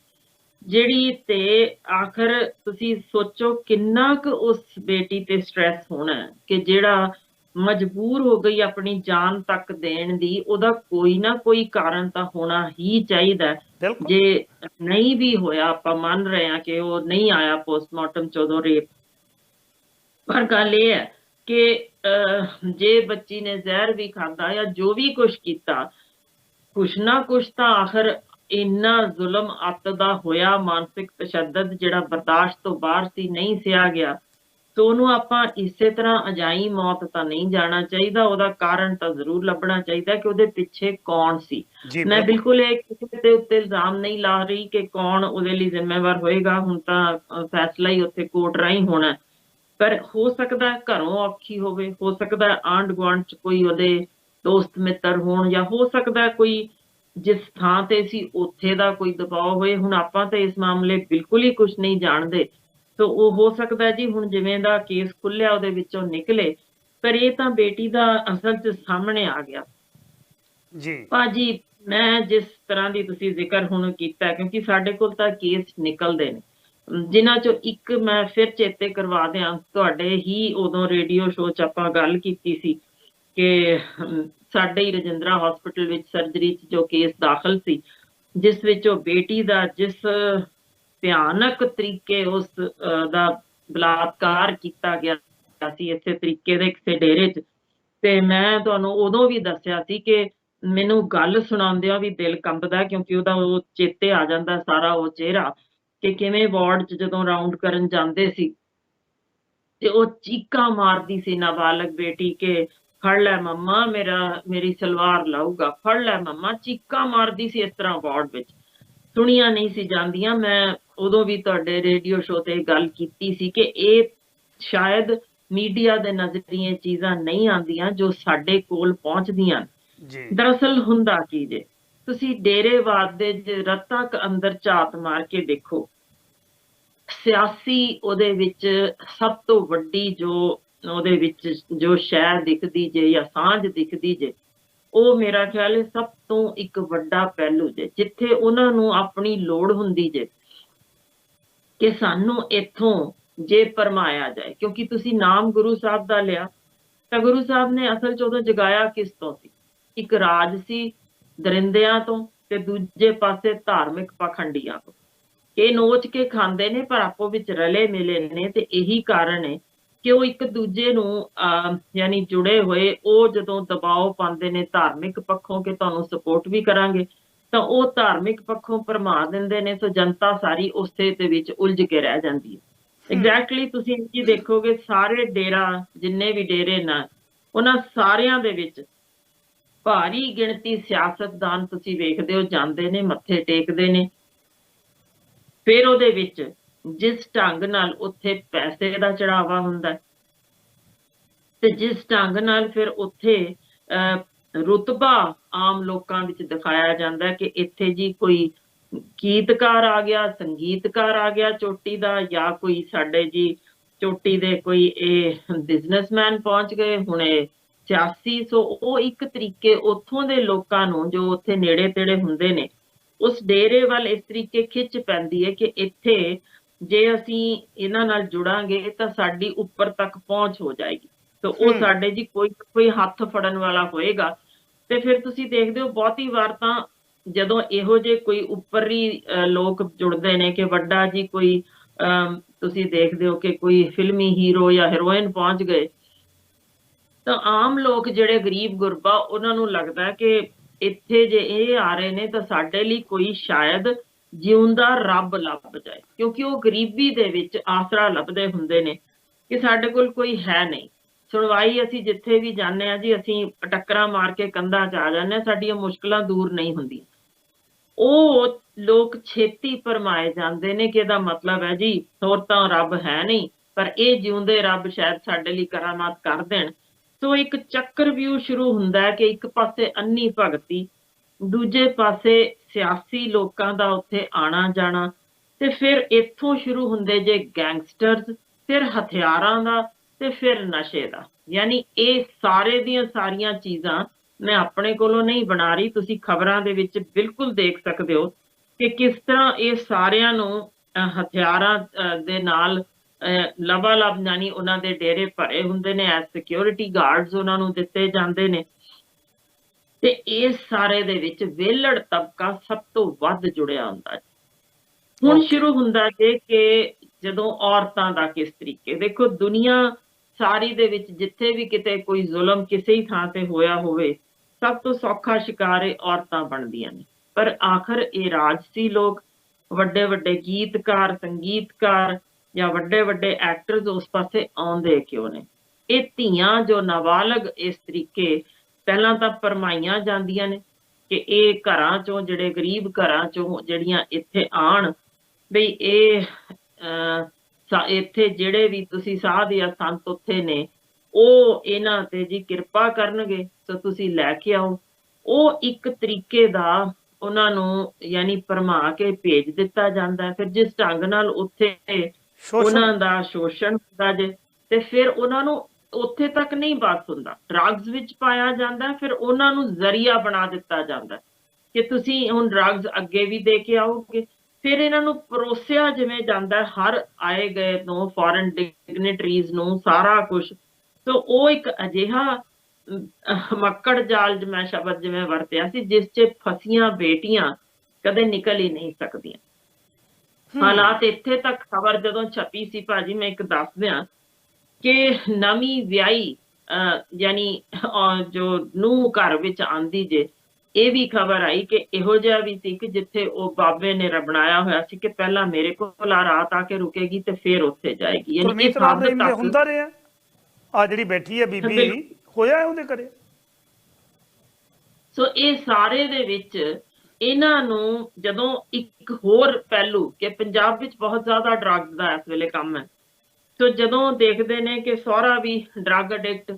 ਜਿਹੜੀ ਤੇ ਆਖਰ ਤੁਸੀਂ ਸੋਚੋ ਕਿੰਨਾ ਕੁ ਉਸ ਬੇਟੀ ਤੇ ਸਟ੍ਰੈਸ ਹੋਣਾ ਕਿ ਜਿਹੜਾ ਮਜਬੂਰ ਹੋ ਗਈ ਆਪਣੀ ਜਾਨ ਤੱਕ ਦੇਣ ਦੀ ਉਹਦਾ ਕੋਈ ਨਾ ਕੋਈ ਕਾਰਨ ਤਾਂ ਹੋਣਾ ਹੀ ਚਾਹੀਦਾ ਜੇ ਨਹੀਂ ਵੀ ਹੋਇਆ ਆਪਾਂ ਮੰਨ ਰਹੇ ਹਾਂ ਕਿ ਉਹ ਨਹੀਂ ਆਇਆ ਪੋਸਟਮਾਰਟਮ ਚ ਰੇਪ ਪਰ ਗੱਲ ਇਹ ਹੈ ਕਿ ਜੇ ਬੱਚੀ ਨੇ ਜ਼ਹਿਰ ਵੀ ਖਾਦਾ ਜਾਂ ਜੋ ਵੀ ਕੁਝ ਕੀਤਾ ਕੁਛ ਨਾ ਕੁਛ ਤਾਂ ਆਖਰ ਇੰਨਾ ਜ਼ੁਲਮ ਅੱਤ ਦਾ ਹੋਇਆ ਮਾਨਸਿਕ ਤਸ਼ੱਦਦ ਜਿਹੜਾ ਬਰਦਾਸ਼ਤ ਤੋਂ ਬਾਹਰ ਸੀ ਨਹੀਂ ਸਿਆ ਗਿਆ। ਸੋ ਉਹਨੂੰ ਆਪਾਂ ਇਸੇ ਤਰ੍ਹਾਂ ਅਜਾਈ ਮੌਤ ਤਾਂ ਨਹੀਂ ਜਾਣਾ ਚਾਹੀਦਾ ਉਹਦਾ ਕਾਰਨ ਤਾਂ ਜ਼ਰੂਰ ਲੱਭਣਾ ਚਾਹੀਦਾ ਕਿ ਉਹਦੇ ਪਿੱਛੇ ਕੌਣ ਸੀ ਮੈਂ ਬਿਲਕੁਲ। ਇਹ ਕਿਸੇ ਦੇ ਉੱਤੇ ਇਲਜ਼ਾਮ ਨਹੀਂ ਲਾ ਰਹੀ ਕਿ ਕੌਣ ਉਹਦੇ ਲਈ ਜ਼ਿੰਮੇਵਾਰ ਹੋਏਗਾ ਹੁਣ ਤਾਂ ਫੈਸਲਾ ਹੀ ਉੱਥੇ ਕੋਰਟ ਰਾਹੀਂ ਹੋਣਾ। ਪਰ ਹੋ ਸਕਦਾ ਘਰੋਂ ਔਖੀ ਹੋਵੇ ਹੋ ਸਕਦਾ ਆਂਢ ਗੁਆਂਢ ਚ ਕੋਈ ਉਹਦੇ ਦੋਸਤ ਮਿੱਤਰ ਹੋਣ ਜਾਂ ਹੋ ਸਕਦਾ ਕੋਈ ਜਿਸ ਥਾਂ ਤੇ ਸੀ ਉੱਥੇ ਦਾ ਕੋਈ ਦਬਾਅ ਹੋਏ ਹੁਣ ਆਪਾਂ ਤਾਂ ਇਸ ਮਾਮਲੇ ਬਿਲਕੁਲ ਹੀ ਕੁਝ ਨਹੀਂ ਜਾਣਦੇ ਸੋ ਉਹ ਹੋ ਸਕਦਾ ਜੀ ਹੁਣ ਜਿਵੇਂ ਦਾ ਕੇਸ ਖੁੱਲਿਆ ਉਹਦੇ ਵਿੱਚੋਂ ਨਿਕਲੇ। ਪਰ ਇਹ ਤਾਂ ਬੇਟੀ ਦਾ ਅਸਲ 'ਚ ਸਾਹਮਣੇ ਆ ਗਿਆ। ਜੀ। ਭਾਜੀ ਮੈਂ ਜਿਸ ਤਰ੍ਹਾਂ ਦੀ ਤੁਸੀਂ ਜ਼ਿਕਰ ਹੁਣ ਕੀਤਾ ਕਿਉਂਕਿ ਸਾਡੇ ਕੋਲ ਤਾਂ ਕੇਸ ਨਿਕਲਦੇ ਨੇ। ਜਿਨ੍ਹਾਂ ਚੋਂ ਇੱਕ ਮੈਂ ਫਿਰ ਚੇਤੇ ਕਰਵਾ ਦਿਆਂ ਤੁਹਾਡੇ ਹੀ ਉਦੋਂ ਰੇਡੀਓ ਸ਼ੋਅ 'ਚ ਆਪਾਂ ਗੱਲ ਕੀਤੀ ਸੀ ਕਿ ਸਾਡੇ ਹੀ ਰਜਿੰਦਰਾ ਹਸਪੀਟਲ ਵਿੱਚ ਸਰਜਰੀ 'ਚ ਜੋ ਕੇਸ ਦਾਖਲ ਸੀ ਜਿਸ ਵਿੱਚ ਉਹ ਬੇਟੀ ਦਾ ਜਿਸ ਭਿਆਨਕ ਤਰੀਕੇ ਉਸ ਦਾ ਬਲਾਤਕਾਰ ਕੀਤਾ ਗਿਆ ਸੀ ਇਸੇ ਤਰੀਕੇ ਦੇ ਕਿਸੇ ਡੇਰੇ 'ਚ। ਤੇ ਮੈਂ ਤੁਹਾਨੂੰ ਉਦੋਂ ਵੀ ਦੱਸਿਆ ਸੀ ਕਿ ਮੈਨੂੰ ਗੱਲ ਸੁਣਾਉਂਦਿਆਂ ਵੀ ਦਿਲ ਕੰਬਦਾ ਕਿਉਂਕਿ ਉਹਦਾ ਉਹ ਚੇਤੇ ਆ ਜਾਂਦਾ ਸਾਰਾ ਉਹ ਚਿਹਰਾ ਕਿ ਕਿਵੇਂ ਵਾਰਡ 'ਚ ਜਦੋਂ ਰਾਉਂਡ ਕਰਨ ਜਾਂਦੇ ਸੀ ਤੇ ਉਹ ਚੀਕਾਂ ਮਾਰਦੀ ਸੀ ਨਾਬਾਲਗ ਬੇਟੀ ਕੇ ਫੜ ਲੈ ਮੰਮਾ, ਮੇਰਾ, ਮੇਰੀ ਸਲਵਾਰ ਲਾਊਗਾ। ਫੜ ਲੈ ਮੰਮਾ, ਚੀਕਾਂ ਮਾਰਦੀ ਸੀ ਇਸ ਤਰ੍ਹਾਂ ਵਾਰਡ ਵਿੱਚ। ਸੁਣੀਆਂ ਨਹੀਂ ਸੀ ਜਾਂਦੀਆਂ। ਮੈਂ ਉਦੋਂ ਵੀ ਤੁਹਾਡੇ ਰੇਡੀਓ ਸ਼ੋਅ ਤੇ ਗੱਲ ਕੀਤੀ ਸੀ ਕਿ ਇਹ ਸ਼ਾਇਦ ਮੀਡੀਆ ਦੇ ਨਜ਼ਰੀਏ ਚੀਜ਼ਾਂ ਨਹੀਂ ਆਉਂਦੀਆਂ ਜੋ ਸਾਡੇ ਕੋਲ ਪਹੁੰਚਦੀਆਂ ਜੀ। ਦਰਅਸਲ ਹੁੰਦਾ ਕੀ ਜੇ? ਤੁਸੀਂ ਡੇਰੇਵਾਦ ਦੇ ਰਤਾਂ ਅੰਦਰ ਝਾਤ ਮਾਰ ਕੇ ਦੇਖੋ। ਸਿਆਸੀ ਉਹਦੇ ਵਿੱਚ ਸਭ ਤੋਂ ਵੱਡੀ ਜੋ ਉਹਦੇ ਵਿੱਚ ਜੋ ਸ਼ੈ ਦਿਖਦੀ ਜੇ ਜਾਂ ਸਾਂਝ ਦਿਖਦੀ ਜੇ ਉਹ ਮੇਰਾ ਖਿਆਲ ਹੈ ਸਭ ਤੋਂ ਇੱਕ ਵੱਡਾ ਪਹਿਲੂ ਜੇ, ਜਿੱਥੇ ਉਹਨਾਂ ਨੂੰ ਆਪਣੀ ਲੋੜ ਹੁੰਦੀ ਜੇ ਕਿ ਸਾਨੂੰ ਇੱਥੋਂ ਜੇ ਪਰਮਾਇਆ ਜਾਏ, ਕਿਉਂਕਿ ਤੁਸੀਂ ਨਾਮ ਗੁਰੂ ਸਾਹਿਬ ਦਾ ਲਿਆ, ਤਾਂ ਗੁਰੂ ਸਾਹਿਬ ਨੇ ਅਸਲ ਚ ਉਦੋਂ ਜਗਾਇਆ ਕਿਸ ਤੋਂ ਸੀ? ਇੱਕ ਰਾਜ ਸੀ ਦਰਿੰਦਿਆਂ ਤੋਂ ਤੇ ਦੂਜੇ ਪਾਸੇ ਧਾਰਮਿਕ ਪਖੰਡੀਆਂ ਤੋਂ। ਇਹ ਨੋਚ ਕੇ ਖਾਂਦੇ ਨੇ ਪਰ ਆਪੋ ਵਿੱਚ ਰਲੇ ਮਿਲੇ ਨੇ ਤੇ ਇਹੀ ਕਾਰਨ ਹੈ ਕਿ ਉਹ ਇੱਕ ਦੂਜੇ ਨੂੰ ਯਾਨੀ ਜੁੜੇ ਹੋਏ ਉਹ ਜਦੋਂ ਦਬਾਅ ਪਾਉਂਦੇ ਨੇ ਧਾਰਮਿਕ ਪੱਖੋਂ ਕਿ ਤੁਹਾਨੂੰ ਸਪੋਰਟ ਵੀ ਕਰਾਂਗੇ ਤਾਂ ਉਹ ਧਾਰਮਿਕ ਪੱਖੋਂ ਭਰਮਾ ਦਿੰਦੇ ਨੇ ਸੋ ਜਨਤਾ ਸਾਰੀ ਉਸੇ ਦੇ ਵਿੱਚ ਉਲਝ ਕੇ ਰਹਿ ਜਾਂਦੀ ਹੈ। ਐਗਜ਼ੈਕਟਲੀ ਤੁਸੀਂ ਕੀ ਦੇਖੋਗੇ ਸਾਰੇ ਡੇਰਾ ਜਿੰਨੇ ਵੀ ਡੇਰੇ ਨਾ ਉਹਨਾਂ ਸਾਰਿਆਂ ਦੇ ਵਿੱਚ ਭਾਰੀ ਗਿਣਤੀ ਸਿਆਸਤਦਾਨ ਤੁਸੀਂ ਵੇਖਦੇ ਹੋ ਜਾਂਦੇ ਨੇ ਮੱਥੇ ਟੇਕਦੇ ਨੇ। ਫਿਰ ਉਹਦੇ ਵਿੱਚ ਜਿਸ ਢੰਗ ਨਾਲ ਉੱਥੇ ਪੈਸੇ ਦਾ ਚੜਾਵਾ ਹੁੰਦਾ ਤੇ ਜਿਸ ਢੰਗ ਨਾਲ ਫਿਰ ਉੱਥੇ ਰੁਤਬਾ ਆਮ ਲੋਕਾਂ ਵਿੱਚ ਦਿਖਾਇਆ ਜਾਂਦਾ ਕਿ ਇੱਥੇ ਜੀ ਕੋਈ ਗੀਤਕਾਰ ਆ ਗਿਆ, ਸੰਗੀਤਕਾਰ ਆ ਗਿਆ ਚੋਟੀ ਦਾ ਜਾਂ ਕੋਈ ਸਾਡੇ ਜੀ ਚੋਟੀ ਦੇ ਕੋਈ ਇਹ ਬਿਜ਼ਨਸਮੈਨ ਪਹੁੰਚ ਗਏ, ਹੁਣੇ ਸਿਆਸੀ, ਸੋ ਉਹ ਇੱਕ ਤਰੀਕੇ ਉੱਥੋਂ ਦੇ ਲੋਕਾਂ ਨੂੰ ਜੋ ਉੱਥੇ ਨੇੜੇ ਤੇੜੇ ਹੁੰਦੇ ਨੇ, ਉਸ ਡੇਰੇ ਵੱਲ ਇਸ ਤਰੀਕੇ ਖਿੱਚ ਪੈਂਦੀ ਹੈ ਕਿ ਇੱਥੇ ਜੇ ਅਸੀਂ ਇਹਨਾਂ ਨਾਲ ਜੁੜਾਂਗੇ ਤਾਂ ਸਾਡੀ ਉੱਪਰ ਤੱਕ ਪਹੁੰਚ ਹੋ ਜਾਏਗੀ। ਤਾਂ ਉਹ। ਸਾਡੇ ਜੀ ਕੋਈ ਕੋਈ ਹੱਥ ਫੜਨ ਵਾਲਾ ਹੋਏਗਾ। ਤੇ ਫਿਰ ਤੁਸੀਂ ਦੇਖਦੇ ਹੋ ਬਹੁਤੀ ਵਾਰ ਤਾਂ ਜਦੋਂ ਇਹੋ ਜਿਹੇ ਕੋਈ ਉੱਪਰੀ ਲੋਕ ਜੁੜਦੇ ਨੇ ਕਿ ਵੱਡਾ ਜੀ ਕੋਈ ਤੁਸੀਂ ਦੇਖਦੇ ਹੋ ਕਿ ਕੋਈ ਫਿਲਮੀ ਹੀਰੋ ਜਾਂ ਹੀਰੋਇਨ ਪਹੁੰਚ ਗਏ। ਤਾਂ ਆਮ ਲੋਕ ਜਿਹੜੇ ਗਰੀਬ ਗੁਰਬਾ ਉਹਨਾਂ ਨੂੰ ਲੱਗਦਾ ਕਿ ਇੱਥੇ ਜੇ ਇਹ ਆ ਰਹੇ ਨੇ ਤਾਂ ਸਾਡੇ ਲਈ ਕੋਈ ਸ਼ਾਇਦ ਜਿਉਂਦਾ ਰੱਬ ਲੱਭ ਜਾਏ ਕਿਉਂਕਿ ਉਹ ਗਰੀਬੀ ਦੇ ਵਿੱਚ ਆਸਰਾ ਲੱਭਦੇ ਹੁੰਦੇ ਨੇ ਕਿ ਸਾਡੇ ਕੋਲ ਕੋਈ ਹੈ ਨਹੀਂ। ਸੁਣਵਾਈ ਅਸੀਂ ਜਿੱਥੇ ਵੀ ਜਾਂਦੇ ਆ ਜੀ, ਅਸੀਂ ਟੱਕਰਾਂ ਮਾਰ ਕੇ ਕੰਧਾਂ 'ਚ ਆ ਜਾਂਦੇ ਹਾਂ, ਸਾਡੀਆਂ ਮੁਸ਼ਕਲਾਂ ਦੂਰ ਨਹੀਂ ਹੁੰਦੀਆਂ। ਉਹ ਲੋਕ ਛੇਤੀ ਪਰਮਾਏ ਜਾਂਦੇ ਨੇ ਕਿ ਇਹਦਾ ਮਤਲਬ ਹੈ ਜੀ, ਹੋਰ ਤਾਂ ਰੱਬ ਹੈ ਨਹੀਂ, ਪਰ ਇਹ ਜਿਉਂਦੇ ਰੱਬ ਸ਼ਾਇਦ ਸਾਡੇ ਲਈ ਕਰਾਮਾਤ ਕਰ ਦੇਣ। ਸੋ ਇੱਕ ਚੱਕਰ ਵਿਊ ਸ਼ੁਰੂ ਹੁੰਦਾ ਹੈ ਕਿ ਇੱਕ ਪਾਸੇ ਅੰਨੀ ਭਗਤੀ, ਦੂਜੇ ਪਾਸੇ ਸਿਆਸੀ ਲੋਕਾਂ ਦਾ ਉੱਥੇ ਆਣਾ ਜਾਣਾ ਤੇ ਫਿਰ ਇੱਥੋਂ ਸ਼ੁਰੂ ਹੁੰਦੇ ਜੇ ਗੈਂਗਸਟਰਸ, ਫਿਰ ਹਥਿਆਰਾਂ ਦਾ ਤੇ ਫਿਰ ਨਸ਼ੇ ਦਾ। ਯਾਨੀ ਇਹ ਸਾਰੇ ਦੀਆਂ ਸਾਰੀਆਂ ਚੀਜ਼ਾਂ ਮੈਂ ਆਪਣੇ ਕੋਲੋਂ ਨਹੀਂ ਬਣਾ ਰਹੀ। ਤੁਸੀਂ ਖਬਰਾਂ ਦੇ ਵਿੱਚ ਬਿਲਕੁਲ ਦੇਖ ਸਕਦੇ ਹੋ ਕਿ ਕਿਸ ਤਰ੍ਹਾਂ ਇਹ ਸਾਰਿਆਂ ਨੂੰ ਹਥਿਆਰਾਂ ਦੇ ਨਾਲ ਲਬਾਲਬ ਯਾਨੀ ਉਹਨਾਂ ਦੇ ਡੇਰੇ ਭਰੇ ਹੁੰਦੇ ਨੇ, ਐਸ ਸਿਕਿਉਰਿਟੀ ਗਾਰਡਸ ਉਹਨਾਂ ਨੂੰ ਦਿੱਤੇ ਜਾਂਦੇ ਨੇ। ਤੇ ਇਸ ਸਾਰੇ ਦੇ ਵਿੱਚ ਵਿਹਲੜ ਤਬਕਾ ਸਭ ਤੋਂ ਵੱਧ ਜੁੜਿਆ ਹੁੰਦਾ ਹੈ। ਹੁਣ. ਸ਼ੁਰੂ ਹੁੰਦਾ ਜੇ ਕਿ ਜਦੋਂ ਔਰਤਾਂ ਦਾ ਕਿਸ ਤਰੀਕੇ ਦੇਖੋ ਦੁਨੀਆ ਸਾਰੀ ਦੇ ਵਿੱਚ ਜਿੱਥੇ ਵੀ ਕਿਤੇ ਕੋਈ ਜ਼ੁਲਮ ਕਿਸੇ ਹੀ ਥਾਂ ਤੇ ਹੋਇਆ ਹੋਵੇ ਸਭ ਤੋਂ ਸੌਖਾ ਸ਼ਿਕਾਰ ਇਹ ਔਰਤਾਂ ਬਣਦੀਆਂ ਨੇ। ਪਰ ਆਖਰ ਇਹ ਰਾਜਸੀ ਲੋਕ ਵੱਡੇ ਵੱਡੇ ਗੀਤਕਾਰ ਸੰਗੀਤਕਾਰ ਜਾਂ ਵੱਡੇ ਵੱਡੇ ਐਕਟਰਸ ਉਸ ਪਾਸੇ ਆਉਂਦੇ ਕਿਉਂ ਨੇ? ਇਹ ਧੀਆਂ ਜੋ ਨਾਬਾਲਗ ਇਸ ਤਰੀਕੇ ਪਹਿਲਾਂ ਤਾਂ ਪਰਮਾਈਆਂ ਜਾਂਦੀਆਂ ਨੇ ਕਿ ਇਹ ਘਰਾਂ ਚੋਂ ਜਿਹੜੇ ਗਰੀਬ ਘਰਾਂ ਚੋਂ ਜਿਹੜੀਆਂ ਇੱਥੇ ਆਣ ਬਈ ਇਹ ਇੱਥੇ ਜਿਹੜੇ ਵੀ ਤੁਸੀਂ ਸਾਧ ਜਾਂ ਸੰਤ ਉੱਥੇ ਨੇ ਉਹ ਇਹਨਾਂ ਤੇ ਜੀ ਕਿਰਪਾ ਕਰਨਗੇ ਸੋ ਤੁਸੀਂ ਲੈ ਕੇ ਆਓ। ਉਹ ਇੱਕ ਤਰੀਕੇ ਦਾ ਉਹਨਾਂ ਨੂੰ ਯਾਨੀ ਪਰਮਾ ਕੇ ਭੇਜ ਦਿੱਤਾ ਜਾਂਦਾ ਹੈ। ਫਿਰ ਜਿਸ ਢੰਗ ਨਾਲ ਉੱਥੇ ਉਹਨਾਂ ਦਾ ਸ਼ੋਸ਼ਣ ਹੁੰਦਾ ਜੇ ਤੇ ਫਿਰ ਉਹਨਾਂ ਨੂੰ ਉੱਥੇ ਤੱਕ ਨਹੀਂ ਬਸ ਹੁੰਦਾ। ਡਰੱਗਸ ਵਿੱਚ ਪਾਇਆ ਜਾਂਦਾ ਫਿਰ ਉਹਨਾਂ ਨੂੰ ਜ਼ਰੀਆ ਬਣਾ ਦਿੱਤਾ ਜਾਂਦਾ ਕਿ ਤੁਸੀਂ ਹੁਣ ਡਰੱਗਸ ਅੱਗੇ ਵੀ ਦੇ ਕੇ ਆਓਗੇ। ਫਿਰ ਇਹਨਾਂ ਨੂੰ ਪਰੋਸਿਆ ਜਿਵੇਂ ਜਾਂਦਾ ਹਰ ਆਏ ਗਏ ਨੂੰ ਫੋਰਨ ਡਿਗਨਿਟਰੀਜ਼ ਨੂੰ ਸਾਰਾ ਕੁਝ ਸੋ ਉਹ ਇੱਕ ਅਜਿਹਾ ਮੱਕੜ ਜਾਲ ਜਿ ਮੈਂ ਸ਼ਬਦ ਜਿਵੇਂ ਵਰਤਿਆ ਸੀ ਜਿਸ 'ਚ ਫਸੀਆਂ ਬੇਟੀਆਂ ਕਦੇ ਨਿਕਲ ਹੀ ਨਹੀਂ ਸਕਦੀਆਂ। ਹਾਲਾਤ ਇੱਥੇ ਤੱਕ ਖਬਰ ਜਦੋਂ ਛਪੀ ਸੀ ਭਾਜੀ ਮੈਂ ਇੱਕ ਦੱਸ ਦਿਆਂ ਕਿ ਨਵੀਂ ਵਿਆਹੀ ਯਾਨੀ ਜੋ ਨੂੰ ਘਰ ਵਿੱਚ ਆਂਦੀ ਜੇ ਇਹ ਵੀ ਖਬਰ ਆਈ ਕਿ ਇਹੋ ਜਿਹਾ ਵੀ ਸੀ ਕਿ ਜਿੱਥੇ ਉਹ ਬਾਬੇ ਨੇ ਬਣਾਇਆ ਹੋਇਆ ਸੀ ਕਿ ਪਹਿਲਾਂ ਮੇਰੇ ਕੋਲ ਆ ਰਾਤ ਆ ਕੇ ਰੁਕੇਗੀ ਤੇ ਫਿਰ ਉੱਥੇ ਜਾਏਗੀ। ਯਾਨੀ ਕਿ ਇੰਦੇ ਤੱਕ ਹੁੰਦਾ ਰਿਹਾ? ਆ ਜਿਹੜੀ ਬੈਠੀ ਹੈ ਬੀਬੀ। ਹੋਇਆ ਉਹਦੇ ਘਰੇ? ਸੋ ਇਹ ਸਾਰੇ ਦੇ ਵਿੱਚ ਇਹਨਾਂ ਨੂੰ ਜਦੋਂ ਇੱਕ ਹੋਰ ਪਹਿਲੂ ਕਿ ਪੰਜਾਬ ਵਿੱਚ ਬਹੁਤ ਜ਼ਿਆਦਾ ਡਰੱਗਸ ਦਾ ਇਸ ਵੇਲੇ ਕੰਮ ਹੈ ਸੋ ਜਦੋਂ ਦੇਖਦੇ ਨੇ ਕਿ ਸਹੁਰਾ ਵੀ ਡਰੱਗ ਐਡਿਕਟ